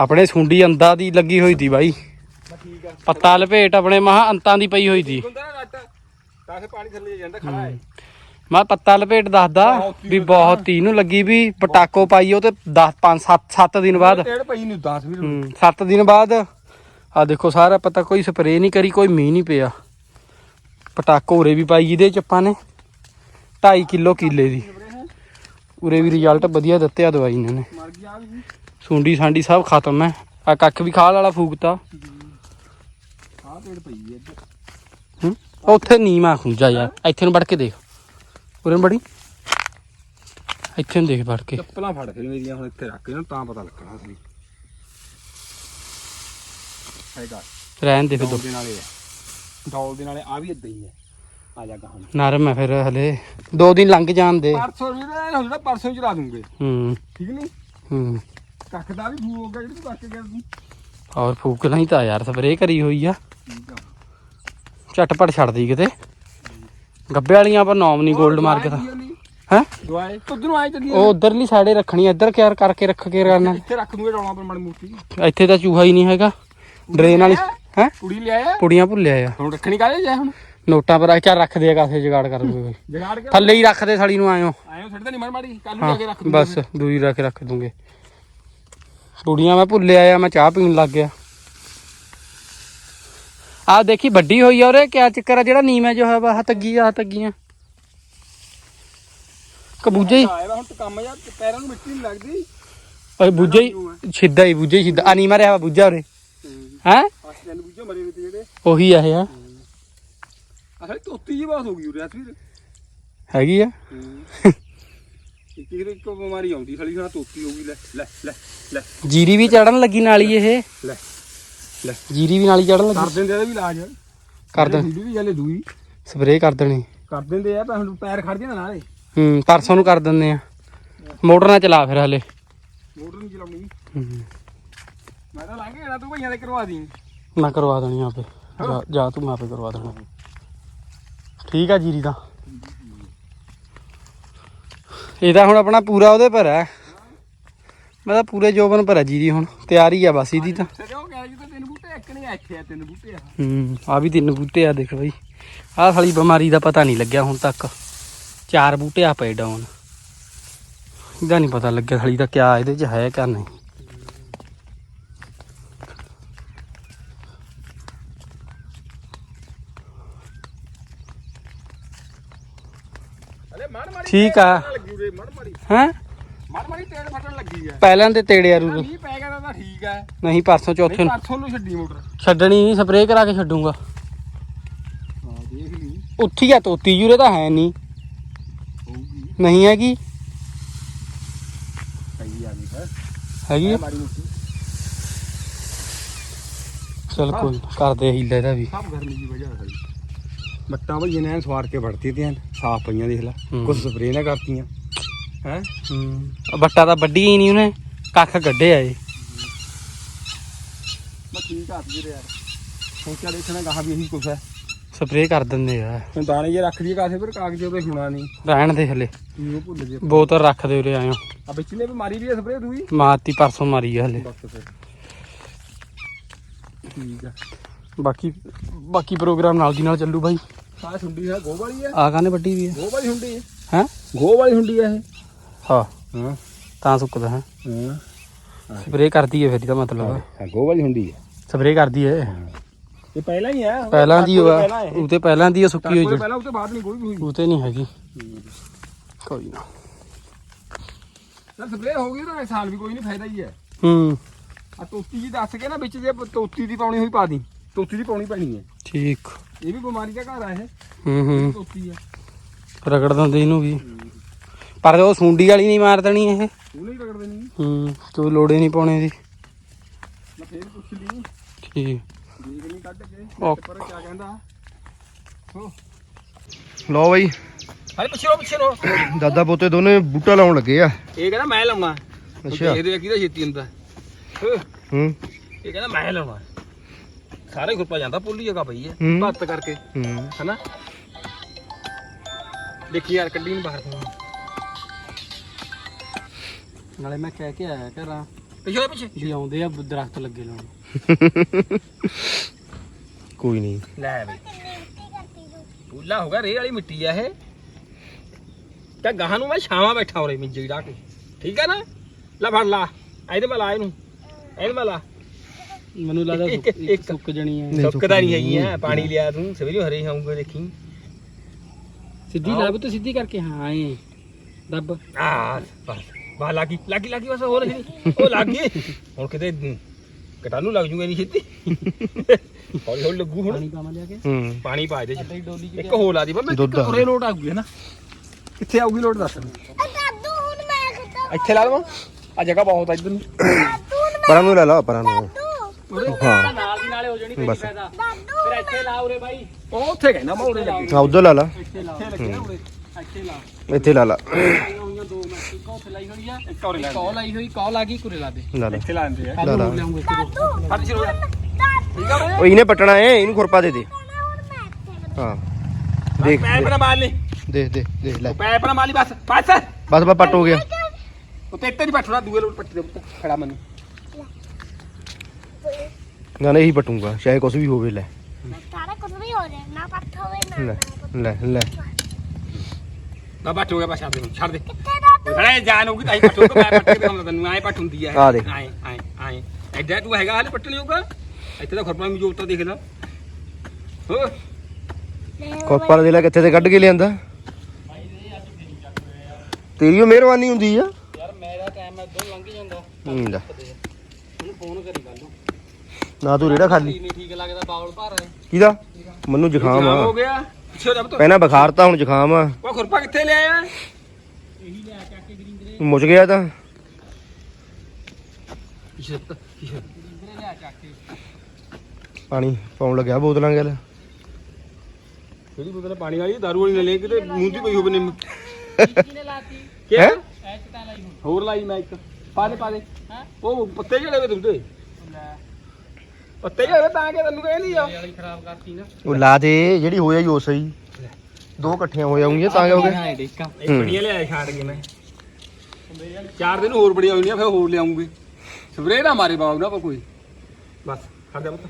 ਆਪਣੇ ਸੁੰਡੀ ਅੰਦਾ ਦੀ ਲੱਗੀ ਹੋਈ ਸੀ ਬਾਈ। ਠੀਕ ਆ ਪੱਤਾ ਲਪੇਟ ਆਪਣੇ ਮਹਾ ਅੰਤਾਂ ਦੀ ਪਈ ਹੋਈ ਸੀ। ਹੁੰਦਾ ਨਾ ਰੱਟ। ਤਾਂ ਫੇ ਪਾਣੀ ਥੱਲੇ ਜਾਂਦਾ ਖੜਾ ਹੈ। ਮੈਂ ਪੱਤਾ ਲਪੇਟ ਦੱਸਦਾ ਵੀ ਬਹੁਤ ਤੀ ਨੂੰ ਲੱਗੀ ਵੀ ਪਟਾਕੋ ਪਾਈ ਉਹ ਤੇ 10 5 7 7 ਦਿਨ ਬਾਅਦ। ਡੇਢ ਪਈ ਨੂੰ 10 ਵੀ ਹੂੰ 7 ਦਿਨ ਬਾਅਦ। ਆ ਦੇਖੋ ਸਾਰਾ ਪਤਾ ਕੋਈ ਸਪਰੇਅ ਨਹੀਂ ਕਰੀ ਕੋਈ ਮੀਂਹ ਨਹੀਂ ਪਿਆ। ਪਟਾਕੋ ਉਰੇ ਵੀ ਪਾਈ ਜਿਹਦੇ ਚ ਆਪਾਂ ਨੇ। 2.5 ਕਿਲੋ ਕੀਲੇ ਦੀ। ਉਰੇ ਵੀ ਰਿਜ਼ਲਟ ਵਧੀਆ ਦਿੱਤੇ ਆ ਦਵਾਈ ਇਹਨਾਂ ਨੇ। ਮਰ ਗਿਆ ਵੀ। ਸੁੰਡੀ ਸਾਂਡੀ ਸਭ ਖਤਮ ਹੈ। ਆ ਕੱਖ ਵੀ ਖਾਲ ਵਾਲਾ ਫੂਕਤਾ। ਆਹ ਪੇੜ ਪਈ ਹੈ ਇੱਧਰ। ਹੂੰ? ਉੱਥੇ ਨੀਮਾ ਖੁੰਜਾ ਯਾਰ। ਇੱਥੇ ਨੂੰ ਵੜ ਕੇ ਦੇਖ। ਉਰੇ ਨੂੰ ਬੜੀ ਇੱਥੇ ਨੂੰ ਦੇਖ ਵੜ ਕੇ। ਚੱਪਲਾਂ ਫੜ ਫਿਰ ਮੇਰੀਆਂ ਹੁਣ ਇੱਥੇ ਰੱਖ ਇਹਨਾਂ ਤਾਂ ਪਤਾ ਲੱਗਣਾ ਅਸਲੀ ਹੈਗਾ। ਰਹਿਣ ਦੇ ਫਿਰ ਦੋ। ਦੇ ਨਾਲੇ ਡੌਲ ਦੇ ਨਾਲੇ ਆ ਵੀ ਇਦਾਂ ਹੀ ਹੈ। ਆ ਜਾ ਗਾਹਾਂ। ਨਰਮ ਹੈ ਫਿਰ ਹਲੇ। ਦੋ ਦਿਨ ਲੰਘ ਜਾਣ ਦੇ। ਪਰਸੋਂ ਵੀ ਨਾ ਹੁੰਦਾ ਪਰਸੋਂ ਚਲਾ ਦੂੰਗੇ। ਹੂੰ। ਠੀਕ ਨਹੀਂ? ਹੂੰ। ਕੱਖ ਦਾ ਵੀ ਫੂ ਹੋ ਗਿਆ ਜਿਹੜੀ ਤੂੰ ਕੱਖ ਗਿਆ ਤੂੰ ਔਰ ਫੂਕ ਨਹੀਂ ਤਾਂ ਯਾਰ ਸਪਰੇਅ ਕਰੀ ਹੋਈ ਆ। ਠੀਕ ਆ। ਝਟਪਟ ਛੱਡਦੀ ਕਿਤੇ। ਗੱਬੇ ਵਾਲੀਆਂ ਆਪਾਂ ਨੌਮਨੀ 골ਡ ਮਾਰ ਕੇ ਤਾਂ ਹੈ? ਦਵਾਈ? ਉਧਰ ਆਏ ਚੱਲੀ ਉਹ ਉਧਰਲੀ ਸਾਈਡੇ ਰੱਖਣੀ ਇੱਧਰ ਕਿਆਰ ਕਰਕੇ ਰੱਖ ਕੇ ਰਹਿਣਾ ਇੱਥੇ ਰੱਖ ਦੂੰਗੇ ਡੌਲਾਂ ਪਰ ਮਾੜੀ ਮੂਰਤੀ ਇੱਥੇ ਤਾਂ ਚੂਹਾ ਹੀ ਨਹੀਂ ਹੈਗਾ। ਡਰੇਨ ਵਾਲੀ ਹੈ? ਕੁੜੀ ਲਿਆਇਆ? ਪੁੜੀਆਂ ਭੁੱਲਿਆ ਆ। ਹੁਣ ਰੱਖਣੀ ਕਾਹਦੇ ਜਾ ਹੁਣ? ਨੋਟਾਂ ਪਰ ਚਾਰ ਰੱਖਦੇ ਆ ਕਾਸੇ ਜਗਾੜ ਕਰ ਦੂਗੇ ਜਗਾੜ ਕੇ ਥੱਲੇ ਹੀ ਰੱਖਦੇ ਸਾਲੀ ਨੂੰ ਆਇਓ ਆਇਓ ਛੱਡ ਨਹੀਂ ਮਾਰ ਮਾੜੀ ਕੱਲ ਨੂੰ ਜਾ ਕੇ ਰੱਖ ਦੂੰਗੇ ਬਸ ਦੂਰੀ ਰੱਖ ਰੱਖ ਦੂੰਗੇ। ਪੁੜੀਆਂ ਮੈਂ ਭੁੱਲਿਆ ਆ ਮੈਂ ਚਾਹ ਪੀਣ ਲੱਗ ਗਿਆ। ਆ ਦੇਖੀ ਵੱਡੀ ਹੋਈ ਆ ਕਿਆ ਚੱਕਰ ਆ ਜਿਹੜਾ ਨੀਮ ਹੈ ਜੋ ਹੈ ਵਾ ਤੱਗੀ ਆ ਤੱਗੀਆਂ। ਕਬੂਜੇ ਹੀ ਆਇਆ ਵਾ ਹੁਣ ਤਾਂ ਕੰਮ ਯਾਰ ਪੈਰਾਂ ਨੂੰ ਮਿੱਟੀ ਨਹੀਂ ਲੱਗਦੀ। ਓਏ ਬੂਝੇ ਹੀ ਸਿੱਧਾ ਹੀ ਹੀ ਸਿੱਧਾ। ਆ ਨੀਮਾ ਰਿਹਾ ਬੂਝਾ ਉਰੇ। ਹੈ। ਮਰੇ ਤੇ ਜਿਹੜੇ। ਉਹੀ ਆ ਇਹ ਆ ਅਸਲ ਤੋਤੀ ਜੀ ਬਾਤ ਹੋ ਗਈ ਉਰੇ ਅਸਵੀਰ ਹੈਗੀ ਆ। ਇੱਕ ਇੱਕ ਇੱਕ ਬਿਮਾਰੀ ਆਉਂਦੀ? ਸਾਲੀ ਸਾਲਾ ਤੋਤੀ ਹੋ ਗਈ ਲੈ ਲੈ ਲੈ ਲੈ। ਜੀਰੀ ਵੀ ਚੜਨ ਲੱਗੀ ਨਾਲੀ ਇਹ। ਲੈ ਲੈ। ਜੀਰੀ ਵੀ ਨਾਲੀ ਚੜਨ ਕਰ ਲੱਗੀ ਦਿੰਦੇ ਇਹਦਾ ਵੀ ਇਲਾਜ। ਕਰ ਦੇ ਦੂਜੀ ਵੀ ਗੱਲ ਦੂਈ। ਸਪਰੇਅ ਕਰ ਦੇਣੀ। ਕਰ ਦਿੰਦੇ ਆ ਪਰ ਹੁਣ ਪੈਰ ਖੜ ਜਾਣਾ ਨਾਲੇ। ਹੂੰ ਪਰਸੋਂ ਨੂੰ ਕਰ ਦਿੰਦੇ ਆ। ਮੋਟਰ ਨਾਲ ਚਲਾ ਫਿਰ ਹਲੇ। ਮੋਟਰ ਨਹੀਂ ਚਲਾਉਣੀ। ਹੂੰ। ਮੈਂ ਤਾਂ ਲੰਘ ਜਾਣਾ ਤੂੰ ਭਈਆਂ ਦੇ ਕਰਵਾ ਦੀ ਮੈਂ ਕਰਵਾ ਦੇਣੀ ਆਪੇ। ਜਾ- ਜਾ ਤੂੰ ਮੈਂ ਆਪੇ ਕਰਵਾ ਦੇਣਾ। ਠੀਕ ਆ ਜੀਰੀ ਦਾ ਇਹਦਾ ਹੁਣ ਆਪਣਾ ਪੂਰਾ ਉਹਦੇ ਪਰ ਹੈ। ਮੈਂ ਤਾਂ ਪੂਰੇ ਜੋਬਨ ਪਰ ਹੈ ਜੀਰੀ ਹੁਣ ਤਿਆਰੀ ਆ ਬਸ ਇਹਦੀ ਤਾਂ। ਤੇ ਉਹ ਕਹਿ ਜੀ ਤਾਂ ਤਿੰਨ ਬੂਟੇ ਇੱਕ ਨਹੀਂ ਇੱਥੇ ਆ ਤਿੰਨ ਬੂਟੇ ਆ। ਹੂੰ ਆ ਵੀ ਤਿੰਨ ਬੂਟੇ ਆ ਦੇਖ ਬਈ। ਆਹ ਸਾਲੀ ਬਿਮਾਰੀ ਦਾ ਪਤਾ ਨਹੀਂ ਲੱਗਿਆ ਹੁਣ ਤੱਕ। ਚਾਰ ਬੂਟੇ ਆ ਪਏ ਡਾਊਨ ਇਹਦਾ ਨਹੀਂ ਪਤਾ ਲੱਗਿਆ ਸਾਲੀ ਦਾ ਕਿਆ ਇਹਦੇ ਚ ਹੈ ਕਿਆ ਨਹੀਂ। ਠੀਕ ਆ। ਮੜ ਹੈ? ਮੜ ਮਾਰੀ ਤੇਲ ਫਟਣ ਲੱਗੀ ਆ ਪਹਿਲਾਂ ਤੇ ਤੇੜੇ ਰੂ ਮੀਂਹ ਪੈ ਗਿਆ ਤਾਂ ਠੀਕ ਆ ਨਹੀਂ ਪਰਸੋਂ ਚੌਥੇ ਨਹੀਂ ਨੂੰ। ਪਰਸੋਂ ਨੂੰ ਛੱਡੀ ਮੋਟਰ। ਛੱਡਣੀ ਨਹੀਂ ਸਪਰੇਅ ਕਰਾ ਕੇ ਛੱਡੂਗਾ। ਹਾਂ ਦੇਖ ਲਈ। ਉੱਥੀ ਆ ਤੋਤੀ ਜੂਰੇ ਤਾਂ ਹੈ ਨਹੀਂ। ਹੋਊਗੀ। ਨਹੀਂ ਹੈਗੀ। ਸਹੀ ਆ ਫਿਰ। ਹੈਗੀ ਆ? ਮਾਰੀ ਮੁੱਠੀ ਚੱਲ ਕੋਈ ਨਾ, ਕਰਦੇ ਹੀਲਾ ਇਹਦਾ ਵੀ। ਸਭ ਗਰਮੀ ਦੀ ਵਜ੍ਹਾ ਹੈ ਮੱਟਾਂ ਭਈਏ ਨੇ ਐਨ ਸਵਾਰ ਕੇ ਵੜਤੀ ਤੇ ਸਾਫ਼ ਪਈਆਂ ਦੇਖ ਲੈ। ਹੂੰ। ਕੁਝ ਸਪਰੇਅ ਨਾ ਕਰਤੀਆਂ। ਹੈ ਹੂੰ ਬੱਟਾ ਤਾਂ ਵੱਡੀ ਹੀ ਨਹੀਂ ਉਹਨੇ ਕੱਖ ਕੱਢਿਆ ਏ ਮੈਂ ਠੀਕ ਹੱਥ ਜਿਹੜੇ ਯਾਰ ਹੁਣ ਕਿਆ ਦੇਖਣਾ ਗਾਹਾਂ ਵੀ ਇਹੀ ਕੁਛ ਹੈ ਸਪਰੇਅ ਕਰ ਦਿੰਦੇ ਆ ਹੁਣ ਦਾਣੇ ਜੇ ਰੱਖ ਲਈਏ ਕਾਸੇ ਫਿਰ ਕਾਗਜ਼ ਉਹਦੇ ਹੁਣਾ ਨਹੀਂ ਰਹਿਣ ਦੇ ਹਲੇ ਇਹਨੂੰ ਭੁੱਲ ਜੇ ਬੋਤਲ ਰੱਖ ਦੇ ਉਰੇ ਆਇਓ ਆ ਵਿੱਚ ਨੇ ਵੀ ਮਾਰੀ ਵੀ ਹੈ ਸਪਰੇਅ ਦੂਈ ਮਾਤੀ ਪਰਸੋਂ ਮਾਰੀ ਆ ਹਲੇ ਬਸ ਫਿਰ ਠੀਕ ਆ ਬਾਕੀ ਬਾਕੀ ਪ੍ਰੋਗਰਾਮ ਨਾਲ ਦੀ ਨਾਲ ਚੱਲੂ ਬਾਈ ਸਾਹ ਸੁੰਡੀ ਹੈ ਗੋ ਵਾਲੀ ਹੈ ਆ ਕਾਨੇ ਵੱਡੀ ਵੀ ਹੈ ਗੋ ਵਾਲੀ ਹੁੰਦੀ ਹੈ ਹੈ ਗੋ ਵਾਲੀ ਹੁੰਦੀ ਹੈ ਇਹ ਹਾਂ। ਹਾਂ। ਤਾਂ ਸੁੱਕਦਾ ਹੈ। ਹਾਂ। ਸਪਰੇਅ ਕਰਦੀ ਹੈ ਫਿਰ ਇਹਦਾ ਮਤਲਬ। ਹਾਂ ਗੋ ਵਾਲੀ ਹੁੰਦੀ ਹੈ। ਸਪਰੇਅ ਕਰਦੀ ਹੈ। ਇਹ ਪਹਿਲਾਂ ਹੀ ਹੈ ਪਹਿਲਾਂ ਦੀ ਹੋਆ ਪਹਿਲਾਂ ਇਹ। ਉਹ ਤੇ ਪਹਿਲਾਂ ਦੀ ਉਹ ਸੁੱਕੀ ਹੋਈ ਪਹਿਲਾਂ ਉਹ ਤੋਂ ਬਾਅਦ ਨਹੀਂ ਕੋਈ ਵੀ ਹੋਈ ਉਹ ਤੇ ਨਹੀਂ ਹੈਗੀ। ਕੋਈ ਨਾ। ਸਪਰੇਅ ਹੋ ਗਈ ਤਾਂ ਸਾਲ ਵੀ ਕੋਈ ਨਹੀਂ ਫਾਇਦਾ ਹੀ ਹੈ। ਹੂੰ। ਆ ਤੋਤੀ ਜੀ ਦੱਸ ਕੇ ਨਾ ਵਿੱਚ ਜੇ ਤੋਤੀ ਦੀ ਪਾਉਣੀ ਹੋਈ ਪਾ ਦੀ। ਤੋਤੀ ਦੀ ਪਾਉਣੀ ਪੈਣੀ ਹੈ। ਠੀਕ। ਇਹ ਵੀ ਬਿਮਾਰੀ ਦਾ ਘਰ ਆ ਇਹ। ਹੂੰ ਹੂੰ। ਤੋਤੀ ਆ। ਰਗੜ ਦਿੰਦੇ ਇਹਨੂੰ ਵੀ। ਪਰ ਉਹ ਸੁੰਡੀ ਵਾਲੀ ਨਹੀਂ ਮਾਰ ਦੇਣੀ ਇਹ। ਉਹ ਨਹੀਂ ਰਗੜਦੇ ਨਹੀਂ ਹੂੰ ਤੂੰ ਲੋੜੇ ਨਹੀਂ ਪਾਉਣੇ ਦੀ। ਮੈਂ ਫੇਰ ਪੁੱਛ ਲਈ। ਠੀਕ। ਦੇਖ ਨਹੀਂ ਕੱਢ ਕੇ ਓਕੇ। ਪਰ ਕਿਆ ਕਹਿੰਦਾ ਹੋ। ਲਓ ਬਾਈ। ਹਾਲੇ ਪਿੱਛੇ ਰੋ ਪਿੱਛੇ ਰੋ ਦਾਦਾ ਪੋਤੇ ਦੋਨੇ ਬੂਟਾ ਲਾਉਣ ਲੱਗੇ ਆ। ਇਹ ਕਹਿੰਦਾ ਮੈਂ ਲਾਉਣਾ। ਅੱਛਾ। ਇਹਦੇ ਕਿਹਦਾ ਛੇਤੀ ਹੁੰਦਾ। ਹੋ, ਇਹ ਕਹਿੰਦਾ ਮੈਂ ਲਾਉਣਾ। ਸਾਰੇ ਗੁਰਪਾ ਜਾਂਦਾ ਪੁੱਲੀ ਜਗ੍ਹਾ ਪਈ ਹੈ। ਭੱਤ ਕਰਕੇ। ਹੂੰ। ਹਨਾ? ਦੇਖੀ ਯਾਰ ਕੱਢੀ ਨੂੰ ਬਾਹਰ ਤੋਂ। ਨਾਲੇ ਮੈਂ ਕਹਿ ਕੇ ਆਇਆ ਘਰਾਂ ਪਿੱਛੇ ਪਿੱਛੇ। ਵੀ ਆਉਂਦੇ ਆ ਦਰਖਤ ਲੱਗੇ ਲਾਉਣ। ਕੋਈ ਨਹੀਂ। ਲੈ ਬਈ। ਪੁੱਲਾ ਹੋ ਗਿਆ ਰੇ ਵਾਲੀ ਮਿੱਟੀ ਆ ਇਹ। ਤਾਂ ਗਾਹਾਂ ਨੂੰ ਮੈਂ ਛਾਵਾਂ ਬੈਠਾ ਉਰੇ ਮਿੰਜੀ ਢਾ ਕੇ। ਠੀਕ ਆ ਨਾ? ਲੈ ਫੜ ਲਾ। ਇਹਦੇ ਮੈਂ ਲਾ ਇਹਨੂੰ। ਇਹਦੇ ਮੈਂ ਲਾ ਮੈਨੂੰ ਲੱਗਦਾ ਇੱਕ- ਸੁੱਕ- ਇੱਕ ਸੁੱਕ ਜਣੀ ਹੈ ਨਹੀਂ, ਸੁੱਕਦਾ ਨਹੀਂ ਹੈਗੀ ਆ। ਪਾਣੀ ਲਿਆ ਤੂੰ। ਸਵੇਰੇ ਹਰੇ ਆਉਂਗਾ ਦੇਖੀ। ਸਿੱਧੀ ਲੱਭ ਤੇ ਸਿੱਧੀ ਕਰਕੇ। ਹਾਂ ਏ ਦੱਬ। ਆ ਬਸ। ਬਾ ਲੱਗੀ ਲੱਗੀ ਲੱਗੀ ਬਸ ਹੋਰ ਨਹੀਂ ਉਹ ਲੱਗ ਗਈ। ਹੁਣ ਕਿਤੇ ਕਟਾਨੂੰ ਲੱਗ ਜੂਗਾ ਨਹੀਂ ਛੇਤੀ। ਹੌਲੀ ਹੌਲੀ ਲੱਗੂ ਹੁਣ। ਪਾਣੀ ਪਾਵਾਂ ਲਿਆ ਕੇ। ਹੂੰ। ਪਾਣੀ ਪਾ ਦੇ ਡੋਲੀ ਚ ਇੱਕ ਹੋਰ ਲਾ ਦੀ ਮੈਂ ਦੁੱਧ ਆ। ਉਰੇ ਲੋਟ ਆਊਗੀ ਨਾ ਕਿੱਥੇ ਆਊਗੀ ਲੋਟ ਦੱਸ। ਦਾਦੂ ਹੁਣ ਮੈਂ ਕਿੱਦਾਂ ਇੱਥੇ ਲਾ ਲਵਾਂ। ਆ ਜਗ੍ਹਾ ਬਹੁਤ ਆ ਇੱਧਰ ਨੂੰ। ਪਰਾਂ ਨੂੰ ਲੈ ਲਾ ਪਰਾਂ ਨੂੰ। ਦਾਦੂ। ਹਾਂ। ਨਾਲ ਦੀ ਨਾਲੇ ਹੋ ਜਾਣੀ ਬਸ। ਦਾਦੂ ਫਿਰ ਇੱਥੇ ਲਾ ਉਰੇ ਬਾਈ। ਉਹ ਉੱਥੇ ਕਹਿੰਦਾ ਮੈਂ ਉਰੇ ਲੱਗੀ ਆ ਉਧਰ ਲਾ ਲਾ। ਇੱਥੇ ਲਾ। ਇੱਥੇ ਲਾ ਇੱਥੇ ਲਾ। ਲਾ ਆਈਆਂ ਹੋਈਆਂ ਦੋ ਮੈਂ ਇੱਕ ਉੱਥੇ ਲਾਈ ਹੋਈ ਆ ਇੱਕ ਹੋਰ ਇੱਕ ਉਹ ਲਾਈ ਹੋਈ ਕਾਲ ਆ ਗਈ ਕੁਰੇ ਲਾ ਦੇ। ਲਾ ਲਾ। ਇੱਥੇ ਲਾ ਦਿੰਦੇ ਆ ਲਾ ਲਾ। ਲਿਆਉਂਗੇ ਫੜ ਸ਼ੁਰੂ ਕਰ ਠੀਕ ਆ ਬਈ? ਉਹ ਇਹਨੇ ਪਟਣਾ ਏ ਇਹਨੂੰ ਖੁਰਪਾ ਦੇ ਦੇ। ਹੁਣ ਮੈਂ ਇੱਥੇ ਹਾਂ। ਦੇਖ ਪੈਪ ਨਾ ਮਾਰ ਲੈ ਦੇਖ ਦੇਖ ਦੇਖ ਲੈ। ਪੈਪ ਨਾ ਮਾਰੀ ਬਸ। ਬਸ। ਬਸ ਬਸ ਪੱਟ ਹੋ ਗਿਆ। ਉੱਤੇ ਇੱਥੇ ਨਹੀਂ ਬੈਠਣਾ ਦੂਏ ਲੋਟ ਪੱਟੀ ਦੇ ਉੱਤੇ। ਖੜਾ ਮੈਨੂੰ। ਨਾ ਨਾ ਇਹੀ ਪਟੂਗਾ। ਚਾਹੇ ਕੁਝ ਵੀ ਹੋਵੇ ਲੈ। ਸਾਰਾ ਕੁਝ ਵੀ ਹੋ ਰਿਹਾ ਨਾ ਪੱਥ ਹੋਵੇ ਨਾ ਲੈ ਨਾ ਲੈ ਲੈ। ਨਾ ਬੱਟ ਹੋ ਗਿਆ ਬਸ ਛੱਡ ਦੇ। ਛੱਡ ਦੇ ਕਿੱਥੇ ਦਾਦੂ ਖੜੇ ਜਾਨ ਹੋਊਗੀ ਤਾਂ ਹੀ ਪੱਟੂਗਾ ਮੈਂ ਪੱਟ ਕੇ ਦਿਖਾਉਂਦਾ ਤੈਨੂੰ ਐਂ ਪੱਟ ਹੁੰਦੀ ਆ ਆ ਦੇਖ। ਐਂ ਐਂ ਐਂ। ਐਡਾ ਤੂੰ ਹੈਗਾ ਹਾਲੇ ਪੱਟਣ ਹੋਊਗਾ? ਇੱਥੇ ਤਾਂ ਖੁਰਪਾ ਵੀ ਜੋਤਾ ਦੇਖ ਲੈ। ਹੋ ਖੁਰਪਾ ਦੇ ਲੈ ਕਿੱਥੇ ਤੇ ਕੱਢ ਕੇ ਲਿਆਂਦਾ। ਤੇਰੀ ਓ ਮਿਹਰਬਾਨੀ ਹੁੰਦੀ ਆ। ਯਾਰ ਮੇਰਾ ਟਾਈਮ ਇਦੋਂ ਲੰਘ ਜਾਂਦਾ। ਹੂੰ ਲੈ। ਉਹਨੂੰ ਫੋਨ ਕਰੀ ਗੱਲ ਨੂੰ। ਤੂੰ ਰੇੜਾ ਖਾਲੀ। ਨਹੀਂ ਠੀਕ ਲੱਗਦਾ ਬਾਉਲ ਭਰ ਕਿਹਦਾ? ਮੈਨੂੰ ਜ਼ੁਕਾਮ ਹੋ ਆ ਗਿਆ। ਪਿੱਛੇ ਰੱਬ ਤੋਂ ਪਹਿਲਾਂ ਬੁਖਾਰ ਤਾਂ ਹੁਣ ਜ਼ੁਕਾਮ ਆ। ਉਹ ਖੁਰਪਾ ਕਿੱਥੇ ਲਿਆਇਆ? ਇਹੀ ਲਿਆ ਚੱਕ ਕੇ ਗਰਿੰਦਰੇ ਮੁੱਚ ਗਿਆ ਤਾਂ। ਪਿੱਛੇ ਪਿੱਛੇ। ਕੇ ਪਾਣੀ ਪਾਉਣ ਲੱਗਿਆ ਬੋਤਲਾਂ ਗੱਲ। ਕਿਹੜੀ ਬੋਤਲ ਪਾਣੀ ਵਾਲੀ? ਦਾਰੂ ਵਾਲੀ ਨਾ ਲੈ ਕਿਤੇ? ਮੂੰਹ ਦੀ ਪਈ ਹੋਵੇ ਨਿੰਮ। ਹੈਂ? ਐਚ ਤਾਂ ਲਾਈ ਹੋਰ ਲਾਈ ਮੈਂ ਇੱਕ। ਪਾ ਦੇ ਪਾ ਦੇ। ਹਾਂ ਉਹ ਪੱਤੇ ਜਿਹੜੇ ਵੇ ਤੁੰਦੇ ਲੈ ਪੱਤੇ ਜਿਹੜੇ ਤਾਂ ਕਿ ਤੈਨੂੰ ਕਹਿੰਦੀ ਆ। ਇਹ ਵਾਲੀ ਖਰਾਬ ਕਰਤੀ ਨਾ। ਉਹ ਲਾ ਦੇ ਜਿਹੜੀ ਹੋਇਆ ਹੀ ਉਹ ਸਹੀ। ਦੋ ਇਕੱਠੀਆਂ ਹੋ ਜਾਉਂਗੀਆਂ ਤਾਂ ਹਾਂ। ਇਹ ਬੜੀਆਂ ਲਿਆਏ ਛਾੜ ਕੇ ਮੈਂ। ਚਾਰ ਦਿਨ ਹੋਰ ਬੜੀਆਂ ਹੋਣੀਆਂ ਫਿਰ ਹੋਰ ਲਿਆਉਂਗੇ। ਸਪਰੇਅ ਨਾ ਮਾਰੇ ਬਾਬੂ ਨਾ ਕੋਈ। ਬਸ ਖੜ ਜਾ ਪੁੱਤ।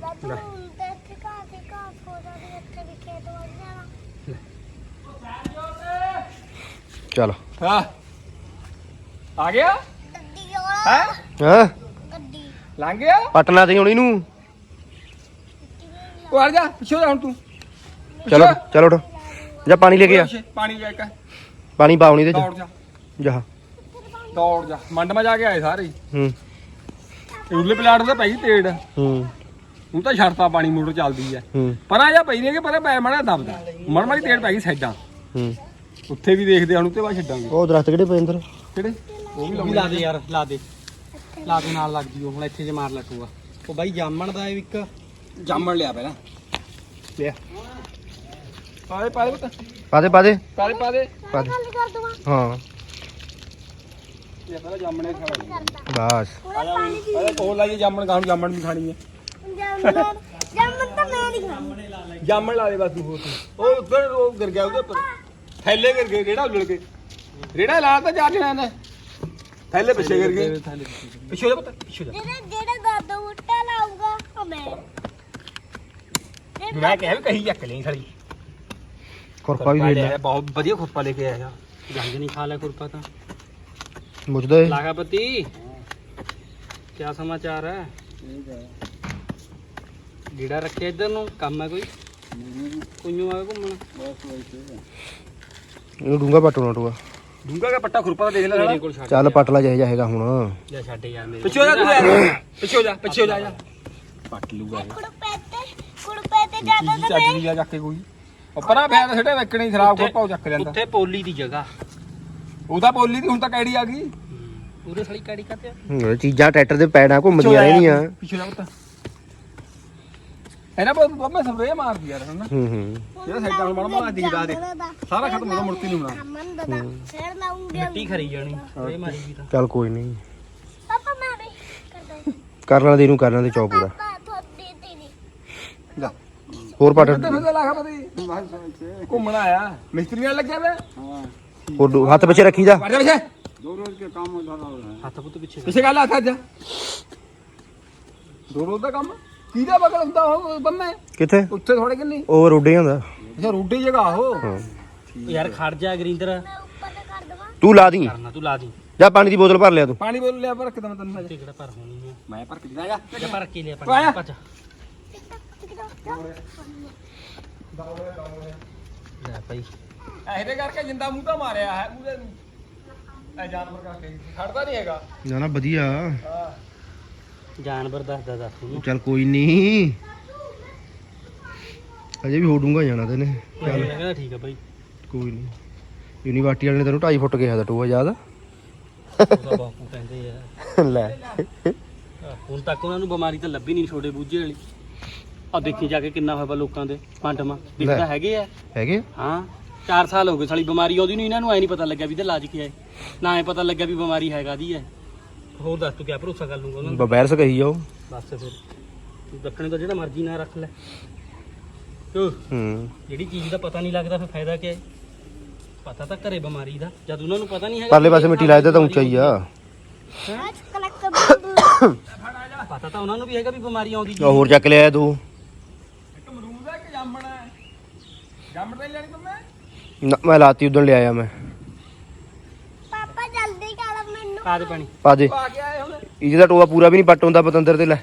ਦਾਦੂ ਹੁਣ ਤੇ ਇੱਥੇ ਘਾਹ ਤੇ ਘਾਹ ਹੋ ਜਾਵੇ ਇੱਥੇ ਵੀ ਖੇਤ ਹੋ ਜਾਣਾ ਚੱਲ। ਹਾਂ। ਆ ਗਿਆ? ਹੈ? ਹਾਂ ਗੱਡੀ ਲੰਘ ਗਿਆ? ਪਟਨਾ ਤੇ ਹੁਣ ਇਹਨੂੰ। ਉਹ ਆ ਜਾ ਪਿੱਛੇ ਜਾ ਹੁਣ ਤੂੰ। ਚਲੋ ਚਲੋ ਉੱਠ। ਜਾ ਪਾਣੀ ਲੈ ਕੇ ਆ। ਪਿੱਛੇ, ਪਾਣੀ ਲੈ ਕੇ ਪਾਣੀ ਪਾਉਣੀ ਦੌੜ ਚ ਜਾ। ਜਾ। ਦੌੜ ਜਾ। ਮੰਡ ਮਾ ਜਾ ਕੇ ਆਏ ਸਾਰੇ। ਹੀ। ਹੂੰ ਉਰਲੇ ਪਲਾਟ ਦਾ ਪਈ ਤੇੜ ਹੂੰ। ਹੁਣ ਤਾਂ ਛੜਤਾ ਪਾਣੀ ਮੋਟਰ ਚੱਲਦੀ ਐ। ਹੂੰ। ਪਰਾਂ ਜਾ ਪਈ ਨੇ ਕਿ ਪਰਾਂ ਪੈ ਮੜਾ ਦਬਦਾ। ਮੜ ਮੜੀ ਤੇੜ ਪੈ ਗਈ ਸਾਈਡਾਂ। ਹੂੰ। ਉੱਥੇ ਵੀ ਦੇਖਦੇ ਹੁਣ ਉੱਤੇ ਬਾਅਦ ਛੱਡਾਂਗੇ। ਉਹ ਦਰਖਤ ਕਿਹੜੇ ਪਏ ਅੰਦਰ? ਕਿਹੜੇ? ਉਹ ਵੀ ਉਹ ਵੀ ਲਾ ਦੇ ਯਾਰ ਲਾ ਦੇ। ਲਾ ਦੇ ਨਾਲ ਲੱਗ ਜੀ ਹੁਣ ਇੱਥੇ ਜੇ ਮਾਰ ਲੱਗੂਗਾ। ਉਹ ਬਾਈ ਜਾਮਣ ਦਾ ਇਹ ਇੱਕ। ਜਾਮਣ ਲਿਆ ਪਹਿਲਾਂ। ਲਿਆ। ਪਾ ਦੇ ਪਾ ਦੇ ਪੁੱਤ। ਪਾ ਦੇ ਪਾ ਦੇ। ਪਾ ਦੇ ਪਾ ਦੇ। ਪਾ ਦੇ। ਗੱਲ ਕਰ ਦਵਾਂ। ਹਾਂ। ਇਹ ਪਹਿਲਾਂ ਜਾਮਣੇ ਖਾਣਾ। ਬਸ। ਪਹਿਲਾਂ ਕੋਲ ਲਾਈਏ ਜਾਮਣ ਖਾਣ ਜਾਮਣ ਵੀ ਖਾਣੀ ਹੈ। ਜੰਮਣ ਜੰਮਣ ਤਾਂ ਮੈਂ ਨਹੀਂ ਖਾਣੀ। ਜਾਮਣ ਲਾ ਦੇ ਬਸ ਤੂੰ ਹੋਰ। ਤੂੰ। ਉਹ ਉੱਧਰ ਉਹ ਗਿਰ ਗਿਆ ਉਹਦੇ ਉੱਪਰ। ਥੈਲੇ ਗਿਰ ਗਏ ਰੇੜਾ ਉੱਲੜ ਕੇ ਰੇੜਾ ਲਾ ਤਾਂ ਚਾਰ ਜਣਿਆਂ ਨੇ ਥੈਲੇ ਪਿੱਛੇ ਗਿਰ ਗਏ ਪਿੱਛੇ ਹੋ ਜਾ ਪੁੱਤ ਪਿੱਛੇ ਹੋ ਜਾ। ਜਿਹੜਾ ਜਿਹੜਾ ਦਾਦੂ ਬੁੱਟਾ ਲਾਊਗਾ ਉਹ ਮੈਂ। ਮੈਂ ਕਿਹਾ ਵੀ ਕਹੀ ਚੱਕ ਲਈ ਸਾਲੀ। ਖੁਰਪਾ ਵੀ ਦੇ ਲੈ ਬਹੁਤ ਵਧੀਆ ਖੁਰਪਾ ਲੈ ਕੇ ਆਇਆ ਜੰਗ ਨਹੀਂ ਖਾ ਲਿਆ ਕੁਰਪਾ ਤਾਂ। ਮੁੱਚਦਾ ਏ ਲਾਗਾਪਤੀ ਕੀ ਸਮਾਚਾਰ ਹੈ? ਗੀੜਾ ਰੱਖਿਆ ਇੱਧਰ ਨੂੰ ਕੰਮ ਹੈ ਕੋਈ? ਕੁੰਨੂ ਆ ਘੁੰਮਣ। ਇਹਨੂੰ ਡੂੰਗਾ ਪੱਟਣਾ ਟੂਆ। ਡੂੰਗਾ ਦਾ ਪੱਟਾ ਖੁਰਪਾ ਦਾ ਦੇਖ ਲੈ ਮੇਰੇ ਸਾਲਾ ਕੋਲ ਛੱਡ ਚੱਲ ਪੱਟ ਲਾ ਜਿਹੇ ਹੈਗਾ ਹੁਣ। ਜਾ ਛੱਡ ਯਾਰ ਮੇਰੇ ਪਿੱਛੇ ਹੋ ਜਾ ਤੂੰ ਯਾਰ। ਪਿੱਛੇ ਹੋ ਜਾ ਪਿੱਛੇ ਹੋ ਜਾ ਜਾ ਪੱਟ ਲੂਗਾ ਇਹ। ਕੁੜਪੇ ਤੇ ਕੁੜਪੇ ਤੇ ਜਾਂਦਾ ਤਾਂ ਚੱਜ ਮੈਂ ਦੀ ਆ ਚੱਕ ਕੇ ਕੋਈ। ਉਹ ਪਰਾਂ ਤਾਂ ਸਿੱਟੇ ਵੇਕਣੀ ਖਰਾਬ ਖੁਰਪਾ ਉਹ ਚੱਕ ਲੈਂਦਾ। ਉੱਥੇ ਪੋਲੀ ਦੀ ਜਗ੍ਹਾ। ਉਹਦਾ ਬੋਲੀ ਦੀ ਹੁਣ ਤਾਂ ਕੈੜੀ ਆ ਗਈ। ਪੂਰੇ ਸਲੀ ਕਾੜੀ ਹੁਣ ਚੀਜ਼ਾਂ ਟਰੈਕਟਰ ਦੇ ਪੈੜਾਂ ਘੁੰਮਦੀਆਂ ਰਹਿਣੀਆਂ ਪਿੱਛੇ ਜਾ ਪੁੱਤ। ਇਹਨਾਂ ਪਰ ਬੰਮੇ ਸਪਰੇ ਮਾਰਦੀ ਯਾਰ ਹਨਾ ਹੂੰ ਹੂੰ। ਇਹਦਾ ਸਾਈਡਾਂ ਨੂੰ ਮਾੜਾ ਮਾੜਾ ਦਿਖਦਾ ਦੇ। ਸਾਰਾ ਖਤਮ ਹੋ ਮੁਰਤੀ ਨਹੀਂ ਹੋਣਾ। ਅਮਨ ਦਾਦਾ ਫੇਰ ਲਾਉਂਗੇ ਮਿੱਟੀ ਖਰੀ ਜਾਣੀ ਇਹ ਮਾਰੀ ਵੀ ਤਾਂ। ਚੱਲ ਕੋਈ ਨਹੀਂ। ਪਾਪਾ ਮੈਂ ਵੀ ਕਰਦਾ ਕਰਨਾ ਦੇ ਇਹਨੂੰ ਕਰਨਾ ਦੇ ਚੌ ਪੂਰਾ ਪਾਪਾ ਜਾ। ਹੋਰ ਪੱਟ ਤੇ ਫਿਰ ਲਾਖਾ ਪਤੀ? ਘੁੰਮਣ ਆਇਆ। ਮਿਸਤਰੀ ਨਾਲ ਲੱਗਿਆ ਵੇ ਹੋਰ ਹੱਥ ਪਿੱਛੇ ਰੱਖੀ ਜਾ। ਵੜ ਜਾ ਪਿੱਛੇ। ਹੱਥ ਪੁੱਤ ਪਿੱਛੇ ਪਿੱਛੇ ਗੱਲ ਹੱਥ ਅੱਜ ਦੋ ਰੋਜ਼ ਦਾ ਕੰਮ? ਕਿਹਦਾ ਬਗਲ ਹੁੰਦਾ ਉਹ ਬੰਮੇ? ਕਿੱਥੇ? ਉੱਥੇ ਥੋੜੇ ਕਿੰਨੀ ਉਹ ਰੋਡੇ ਹੁੰਦਾ। ਅੱਛਾ ਰੋਟੀ ਜਗ੍ਹਾ ਉਹ? ਹਾਂ। ਯਾਰ ਖੜ ਜਾ ਗਰਿੰਦਰ। ਤੇ ਤੂੰ ਲਾ ਦੀ। ਕਰਨਾ ਤੂੰ ਲਾ ਦੀ। ਜਾ ਪਾਣੀ ਦੀ ਬੋਤਲ ਭਰ ਲਿਆ ਤੂੰ। ਪਾਣੀ ਬੋਲ ਲਿਆ ਪਰ ਕਿਦਾਂ ਮੈਂ ਤੈਨੂੰ ਟਿਕੜਾ ਭਰ ਹੋਣੀ ਹੈ ਮੈਂ ਭਰ ਕੇ ਦਿਖਾਇਆ ਜਾ। ਭਰ ਕੇ ਲਿਆ ਤੂੰ? ਪਾਣੀ ਭੱਜ। ਲੈ ਭਾਈ। ਇਹਦੇ ਕਰਕੇ ਜਿੰਦਾ ਮੂੰਹ ਤਾਂ ਮਾਰਿਆ ਹੈ ਮੂਹਰੇ ਨੂੰ ਐ ਜਾਨਵਰ ਕਰਕੇ। ਖੜਦਾ ਨਹੀਂ ਹੈਗਾ। ਨਾ ਨਾ ਵਧੀਆ। ਹਾਂ। ਜਾਨਵਰ ਦੱਸਦਾ ਦੱਸ ਉਹਨੂੰ। ਚੱਲ ਕੋਈ ਨਹੀਂ। ਅਜੇ ਵੀ ਹੋ ਡੂੰਗਾ ਜਾਣਾ ਤੈਨੇ ਚੱਲ। ਕਹਿੰਦਾ ਠੀਕ ਆ ਭਾਈ ਕੋਈ ਨਹੀਂ। ਯੂਨੀਵਰਸਿਟੀ ਵਾਲੇ ਨੇ ਤੈਨੂੰ 2.5 ਫੁੱਟ ਕਿਹਾ ਦਾ ਟੂਆ ਯਾਦ? ਉਹਦਾ ਬਾਪੂ ਕਹਿੰਦੇ ਆ। ਲੈ। ਹੁਣ ਤੱਕ ਉਹਨਾਂ ਨੂੰ ਬਿਮਾਰੀ ਤਾਂ ਲੱਭੀ ਨਹੀਂ ਛੋਟੇ ਬੂਝੇ ਵਾਲੀ। ਆ ਦੇਖੀ ਜਾ ਕੇ ਕਿੰਨਾ ਹੋਇਆ ਵਾ ਲੋਕਾਂ ਦੇ ਪੰਡਮਾ ਦਿਖਦਾ ਹੈਗੇ ਆ। ਹੈਗੇ ਹਾਂ 4 ਸਾਲ ਹੋ ਗਏ ਸਾਲੀ ਬਿਮਾਰੀ ਆਉਂਦੀ ਨੂੰ ਇਹਨਾਂ ਨੂੰ ਐ ਨਹੀਂ ਪਤਾ ਲੱਗਿਆ ਵੀ ਇਹਦਾ ਇਲਾਜ ਕੀ ਹੈ ਨਾ ਐ ਪਤਾ ਲੱਗਿਆ ਵੀ ਬਿਮਾਰੀ ਹੈਗਾ ਦੀ ਹੈ ਹੋਰ ਦੱਸ ਤੂੰ ਕਿਆ ਭਰੋਸਾ ਕਰ ਲੂੰਗਾ ਉਹਨਾਂ ਨੂੰ? ਬਬੈਰਸ ਕਹੀ ਜਾਓ। ਬਸ ਫਿਰ। ਤੂੰ ਦੱਖਣੇ ਤੋਂ ਜਿਹੜਾ ਮਰਜ਼ੀ ਨਾ ਰੱਖ ਲੈ। ਤੂੰ ਹੂੰ। ਜਿਹੜੀ ਚੀਜ਼ ਦਾ ਪਤਾ ਨਹੀਂ ਲੱਗਦਾ ਫਿਰ ਫਾਇਦਾ ਕੀ ਹੈ ਪਤਾ ਤਾਂ ਘਰੇ ਬਿਮਾਰੀ ਦਾ। ਜਦ ਉਹਨਾਂ ਨੂੰ ਪਤਾ ਨਹੀਂ ਹੈਗਾ ਪਰਲੇ ਪਾਸੇ ਮਿੱਟੀ ਲਾਇਦਾ ਤਾਂ ਉੱਚਾ ਹੀ ਆ। <coughs> ਪਤਾ ਤਾਂ ਉਹਨਾਂ ਨੂੰ ਵੀ ਹੈਗਾ ਵੀ ਬਿਮਾਰੀ ਆਉਂਦੀ ਆਹ ਹੋਰ ਚੱਕ ਲਿਆ ਤੂੰ। ਇੱਕ ਮਰੂਦ ਹੈ ਕਿ ਜਾਮਣ ਹੈ ਜਾਮਣ ਤਾਂ ਨੀ ਲੈਣੀ ਤੁਮੇ ਨਾ, ਮੈਂ ਲਾਤੀ ਉਦੋਂ ਲਿਆਇਆ ਮੈਂ ਪਾਪਾ ਜਲਦੀ ਕਰ ਮੈਨੂੰ ਪਾ ਦੇ ਪਾਣੀ। ਪਾ ਦੇ। ਆ ਕੇ ਆਏ ਹੁਣ। ਇਹਦਾ ਦਾ ਟੋਆ ਪੂਰਾ ਵੀ ਨਹੀਂ ਪੱਟ ਹੁੰਦਾ ਪਤੰਦਰ ਤੇ ਲੈ।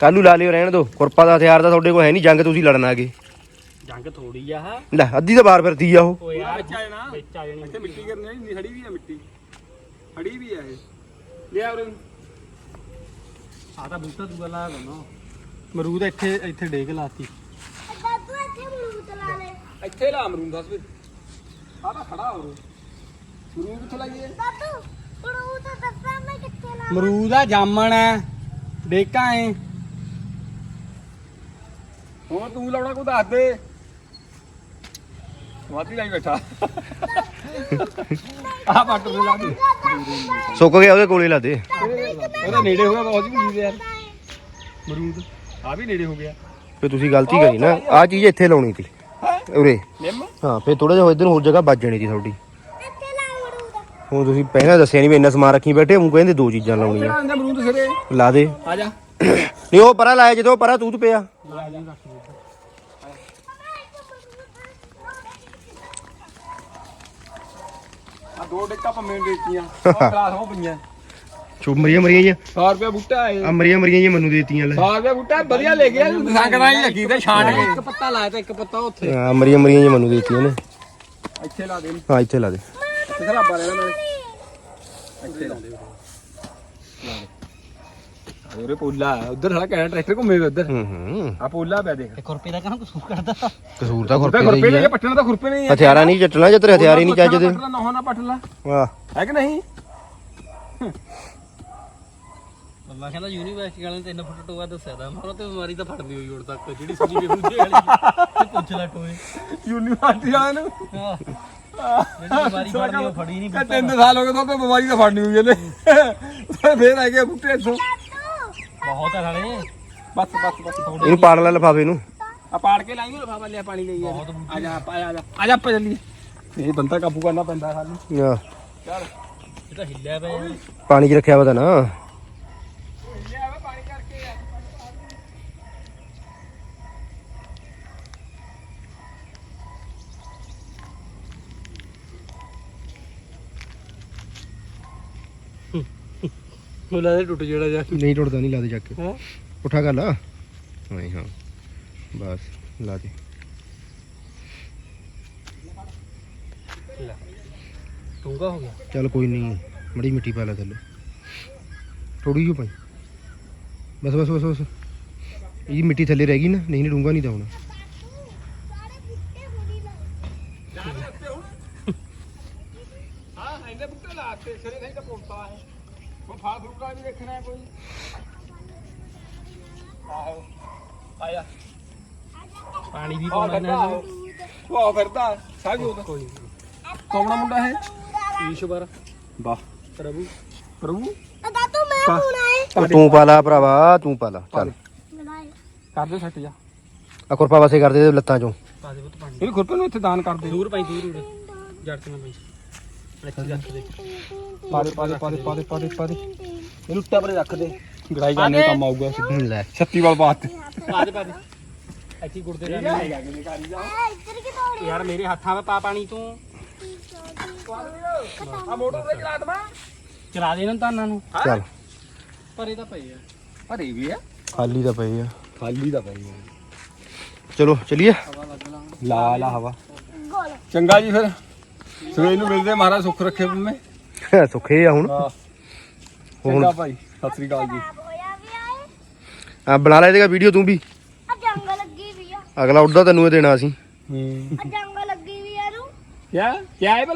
ਕੱਲੂ ਲਾ ਲਿਓ ਰਹਿਣ ਦੋ। ਖੁਰਪਾ ਦਾ ਹਥਿਆਰ ਤਾਂ ਤੁਹਾਡੇ ਕੋਲ ਹੈ ਨਹੀਂ ਜੰਗ ਤੁਸੀਂ ਲੜਨ ਆ ਗਏ ਜੰਗ ਥੋੜੀ ਆ ਆਹ। ਲੈ ਅੱਧੀ ਤਾਂ ਬਾਰ ਫਿਰਦੀ ਆ ਉਹ। ਓਏ ਯਾਰ ਵਿੱਚ ਆ ਜਾਣਾ। ਵਿੱਚ ਆ ਜਾਣੀ। ਇੱਥੇ ਮਿੱਟੀ ਕਰਨੀ ਨਹੀਂ ਖੜੀ ਵੀ ਆ ਮਿੱਟੀ। ਖੜੀ ਵੀ ਆ ਇਹ। ਲਿਆ ਉਰੇ ਆ ਤਾਂ ਬੂਟਾ ਦੂਆ ਲਾ ਦੇਣਾ ਮਰੂਦ ਇੱਥੇ ਇੱਥੇ ਡੇਗ ਲਾਤੀ। ਦਾਦੂ ਇੱਥੇ ਮਰੂਦ ਲਾ ਲੈ ਇੱਥੇ ਲਾ ਅਮਰੂਦ ਦੱਸ ਵੀ। ਆ ਤਾਂ ਖੜਾ ਹੋ ਮਰੂਦ ਕਿੱਥੇ ਲਾਈਏ ਦਾਦੂ ਮਰੂਦ ਦੱਸਾਂ ਮੈਂ ਕਿੱਥੇ ਲਾ ਮਰੂਦ ਆ ਜਾਮਣ ਹੈ ਡੇਕਾਂ ਐ ਹੁਣ ਤੂੰ ਲਾਉਣਾ ਕੋ ਦੱਸ ਦੇ। ਵਾਦੀ ਲਾਈ ਬੈਠਾ। ਆ ਪੱਟ ਦੇ ਲਾ ਦੇ। ਸੁੱਕ ਗਿਆ ਉਹਦੇ ਕੋਲੇ ਲਾ ਦੇ। ਉਹਦੇ ਨੇੜੇ ਹੋ ਗਿਆ ਬਹੁਤ ਜੀ ਜੀ ਯਾਰ ਮਰੂਦ ਆ ਵੀ ਨੇੜੇ ਹੋ ਗਿਆ। ਫੇ ਤੁਸੀਂ ਗਲਤੀ ਕਰੀ ਨਾ ਆ ਚੀਜ਼ ਇੱਥੇ ਲਾਉਣੀ ਸੀ। ਹੈ? ਉਰੇ। ਨਿੰਮ? ਹਾਂ ਫੇ ਥੋੜਾ ਜਿਹਾ ਇਧਰ ਹੋਰ ਜਗ੍ਹਾ ਵੱਜ ਜਾਣੀ ਸੀ ਤੁਹਾਡੀ। ਹੁਣ ਤੁਸੀਂ ਪਹਿਲਾਂ ਦੱਸਿਆ ਨਹੀਂ ਵੀ ਇੰਨਾ ਸਮਾਨ ਰੱਖੀ ਬੈਠੇ ਉਹ ਕਹਿੰਦੇ ਦੋ ਚੀਜ਼ਾਂ ਲਾਉਣੀਆਂ। ਸਿਰੇ। ਲਾ ਦੇ। ਆ ਜਾ। ਨਹੀਂ ਉਹ ਪਰਾਂ ਲਾਇਆ ਜਦੋਂ ਪਰਾਂ ਤੂਤ ਪਿਆ। ਆ ਦੋ ਡਿੱਕਾ ਪੰਮੇ ਦੇਤੀਆਂ ਉਹ ਗਲਾਸ ਹੋ ਪਈਆਂ। ਚੁੱਪ ਮਰੀਆਂ ਮਰੀਆਂ ਜੀ 100 ਰੁਪਏ ਬੂਟਾ ਹੈ ਆ ਮਰੀਆਂ ਮਰੀਆਂ ਜੀ ਮੈਨੂੰ ਦੇਤੀਆਂ ਲੈ। 100 ਰੁਪਏ ਬੂਟਾ ਵਧੀਆ ਲੈ ਗਿਆ ਸੰਗਣਾ ਹੀ ਲੱਗੀ ਤੇ ਛਾਂਟ ਕੇ। ਇੱਕ ਪੱਤਾ ਲਾਇਆ ਤਾਂ ਇੱਕ ਪੱਤਾ ਉੱਥੇ। ਆ ਮਰੀਆਂ ਮਰੀਆਂ ਜੀ ਮੈਨੂੰ ਦੇਤੀਆਂ ਨੇ। ਇੱਥੇ ਲਾ ਦੇ। ਹਾਂ ਇੱਥੇ ਲਾ ਦੇ। ਤੇ ਖਰਾਬਾ ਰਹਿਣਾ ਨਾਲੇ। ਇੱਥੇ ਲਾ। ਦੇ ਉਹਰੇ ਪੋਲਾ ਉਧਰ ਸਾਲਾ ਕਹਿਣਾ ਟਰੈਕਟਰ ਘੁੰਮੇ ਵੇ ਉਧਰ। ਹੂੰ ਹੂੰ। ਆ ਪੋਲਾ ਪਿਆ ਦੇਖ। ਇੱਕ ਰੁਪਏ ਦਾ ਕਹਾਂ ਕਸੂਰ ਕਰਦਾ। ਕਸੂਰ ਤਾਂ ਖੁਰਪੇ ਖੁਰਪੇ ਖੁਰਪੇ ਦਾ ਹੀ ਨੇ ਆ ਪੱਟਣਾ ਤਾਂ ਖੁਰਪੇ ਨਹੀਂ ਹਥਿਆਰਾਂ ਨਹੀਂ ਚੱਟਣਾ ਜੇ ਤੇਰੇ ਹਥਿਆਰ ਹੀ ਨਹੀਂ ਚੱਜਦੇ। ਨਾ ਨਾ ਪੱਟ ਲਾ। ਵਾਹ। ਹੈ ਕਿ ਨਹੀਂ? ਮੈਂ ਕਹਿੰਦਾ ਯੂਨੀਵਰਸਿਟੀ ਵਾਲਿਆਂ ਨੇ 3 ਫੁੱਟ ਟੋਆ ਦੱਸਿਆ ਦਾ ਮਾਰੋ ਤੇ ਬਿਮਾਰੀ ਤਾਂ ਫੜਦੀ ਹੋਈ ਹੁਣ ਤੱਕ। ਜਿਹੜੀ ਸੁਣੀ ਵੀ ਬੁੱਝੇ ਵਾਲੀ ਤੇ ਪੁੱਛ ਲੈ ਟੋਏ ਯੂਨੀਵਰਸਿਟੀ ਵਾਲਿਆਂ ਨੂੰ? ਹਾਂ। ਜਿਹੜੀ ਬਿਮਾਰੀ ਫੜਨੀ ਉਹ ਫੜੀ ਨਹੀਂ ਇਹ ਤਿੰਨ ਸਾਲ ਹੋ ਗਏ ਤਾਂ ਤੇ ਬਿਮਾਰੀ ਤਾਂ ਫੜਨੀ ਹੋਈ ਇਹਨੇ। ਫੇਰ ਆ ਗਿਆ ਬੂਟੇ ਇੱਥੋਂ। ਬਹੁਤ ਹੈ ਸਾਲੇ। ਬਸ ਬਸ ਬਸ। ਇਹਨੂੰ ਪਾੜ ਲੈ ਲਫਾਫੇ ਨੂੰ। ਆ ਪਾੜ ਕੇ ਲਾਈ ਲਫਾਫਾ ਲਿਆ ਪਾਣੀ ਲਈ ਯਾਰ ਆ ਜਾ ਆ ਜਾ ਆ ਜਾ ਆਪਾਂ ਚੱਲੀਏ। ਇਹ ਬੰਦਾ ਕਾਬੂ ਕਰਨਾ ਪੈਂਦਾ ਸਾਨੂੰ। ਆਹ, ਚੱਲ। ਇਹ ਤਾਂ ਹਿੱਲਿਆ ਪਿਆ। ਪਾਣੀ 'ਚ ਰੱਖਿਆ ਵਾ ਤਾਂ ਨਾ ਲਿਆ ਵੇ ਪਾਣੀ ਕਰਕੇ ਆ ਉਹ ਲੱਗਦਾ ਟੁੱਟ ਜਿਹੜਾ ਜਾ। ਨਹੀਂ ਟੁੱਟਦਾ ਨਹੀਂ ਲਾ ਦੇ ਚੱਕ ਕੇ। ਹਾਂ? ਪੁੱਠਾ ਕਰ ਲਾ। ਹਾਂ ਹਾਂ। ਬਸ ਲਾ ਦੇ। ਟੂੰਗਾ ਹੋ ਗਿਆ। ਚੱਲ ਕੋਈ ਨਹੀਂ ਮੜੀ ਮਿੱਟੀ ਪਾ ਲੈ ਥੱਲੇ। ਥੋੜੀ ਜਿਹੀ ਪਾਈ ਬਸ ਬਸ ਬਸ ਬਸ। ਇਹ ਮਿੱਟੀ ਥੱਲੇ ਰਹਿ ਗਈ ਨਾ ਨਹੀਂ ਨਹੀਂ ਡੂੰਗਾ ਨਹੀਂ ਤਾਂ ਹੁਣ। ਹਾਂ ਇਹਨੇ ਬੂਟੇ ਲਾਤੇ ਸਿਰੇ ਨਹੀਂ ਤਾਂ ਪੋਤਾ ਹੈ। ਉਹ ਫਲ ਫਰੂਟ ਦਾ ਵੀ ਦੇਖਣਾ ਹੈ ਕੋਈ? ਆਹੋ ਆਇਆ ਪਾਣੀ ਵੀ ਆ ਪਾਉਣਾ ਫਿਰਦਾ ਇਹਨਾਂ ਉਹ ਉਹ ਫਿਰਦਾ ਸਾਹ ਉਹਦਾ। ਕੋਈ ਕੌਣਾ ਮੁੰਡਾ ਹੈ ਈਸ਼ਵਰ ਵਾਹ। ਪ੍ਰਭੂ। ਪ੍ਰਭੂ? ਦਾਦੂ ਮੈਂ ਪੂਣਾ ਹੈ ਤੂੰ ਪਾ ਲਾ ਭਰਾਵਾ ਤੂੰ ਪਾ ਲਾ ਚੱਲ। ਬਣਾਏ। ਕਰ ਦੇ ਸੱਟ ਜਾ। ਆ ਕੁਰਪਾ ਵਾਸੇ ਕਰਦੇ ਤੇ ਲੱਤਾਂ ਚੋਂ। ਪਾ ਦੇ ਪੁੱਤ ਪਾਣੀ। ਇਹਨੂੰ ਖੁਰਪੇ ਨੂੰ ਇੱਥੇ ਦਾਨ ਕਰ ਦੇ ਦੂਰ ਪਈ ਦੂਰ ਜੜ ਤੇ ਨਾ ਪਈ। ਪਾ ਦੇ ਪਾ ਦੇ ਪਾ ਦੇ ਪਾ ਦੇ ਪਾ ਦੇ ਪਾ ਦੇ ਇਹਨੂੰ ਉੱਤੇ ਪਰੇ ਰੱਖ ਦੇ। ਗੜਾਈ ਕਰਨੇ ਕੰਮ ਆਊਗਾ ਹੂੰ, ਲੈ। ਛੱਤੀ ਵਾਲ ਬਾਤ। ਪਾ ਦੇ ਪਾ ਦੇ ਇੱਥੇ ਗੁਰਦੇ ਜਾ ਐ ਇੱਧਰ ਕੀ ਤੋੜ ਯਾਰ ਮੇਰੇ ਹੱਥਾਂ 'ਚ ਪਾ ਪਾਣੀ ਤੂੰ। ਆ ਮੋਟਰ ਤੇ ਚਲਾ ਦਵਾਂ। ਚਲਾ ਦੇ ਇਹਨਾਂ ਤਾਨਾਂ ਨੂੰ। ਚੱਲ। ਪਰ ਇਹ ਤਾਂ ਪਈ ਆ। ਅਰੇ ਵੀ ਆ। ਖਾਲੀ ਤਾਂ ਪਈ ਆ। ਖਾਲੀ ਦਾ ਪਈ ਚਲੋ ਚਲਿਏ। ਲਾ ਲਾ ਹਵਾ। ਗੋਲ। ਚੰਗਾ ਜੀ ਫਿਰ। ਸਵੇਰ ਨੂੰ ਮਿਲਦੇ ਮਹਾਰਾਜ ਸੁੱਖ ਰੱਖੇ ਬੰਮੇ। ਸੁੱਖੇ ਆ ਹੁਣ। ਹਾਂ। ਚੰਗਾ ਭਾਈ ਸਤਿ ਸ੍ਰੀ ਅਕਾਲ ਜੀ। ਖਰਾਬ ਹੋਇਆ ਵੀ ਆਏ ਆ ਬਣਾ ਲੈ ਇਹਦਾ ਵੀਡੀਓ ਤੂੰ ਵੀ। ਆ ਜੰਗ ਲੱਗੀ ਵੀ ਆ। ਅਗਲਾ ਉੱਡਦਾ ਤੈਨੂੰ ਇਹ ਦੇਣਾ ਅਸੀਂ। ਹੂੰ। ਆ ਜੰਗ ਲੱਗੀ ਵੀ ਆ ਨੂੰ ਕਿਆ? ਕਿਆ ਹੈ ਭਲਾ?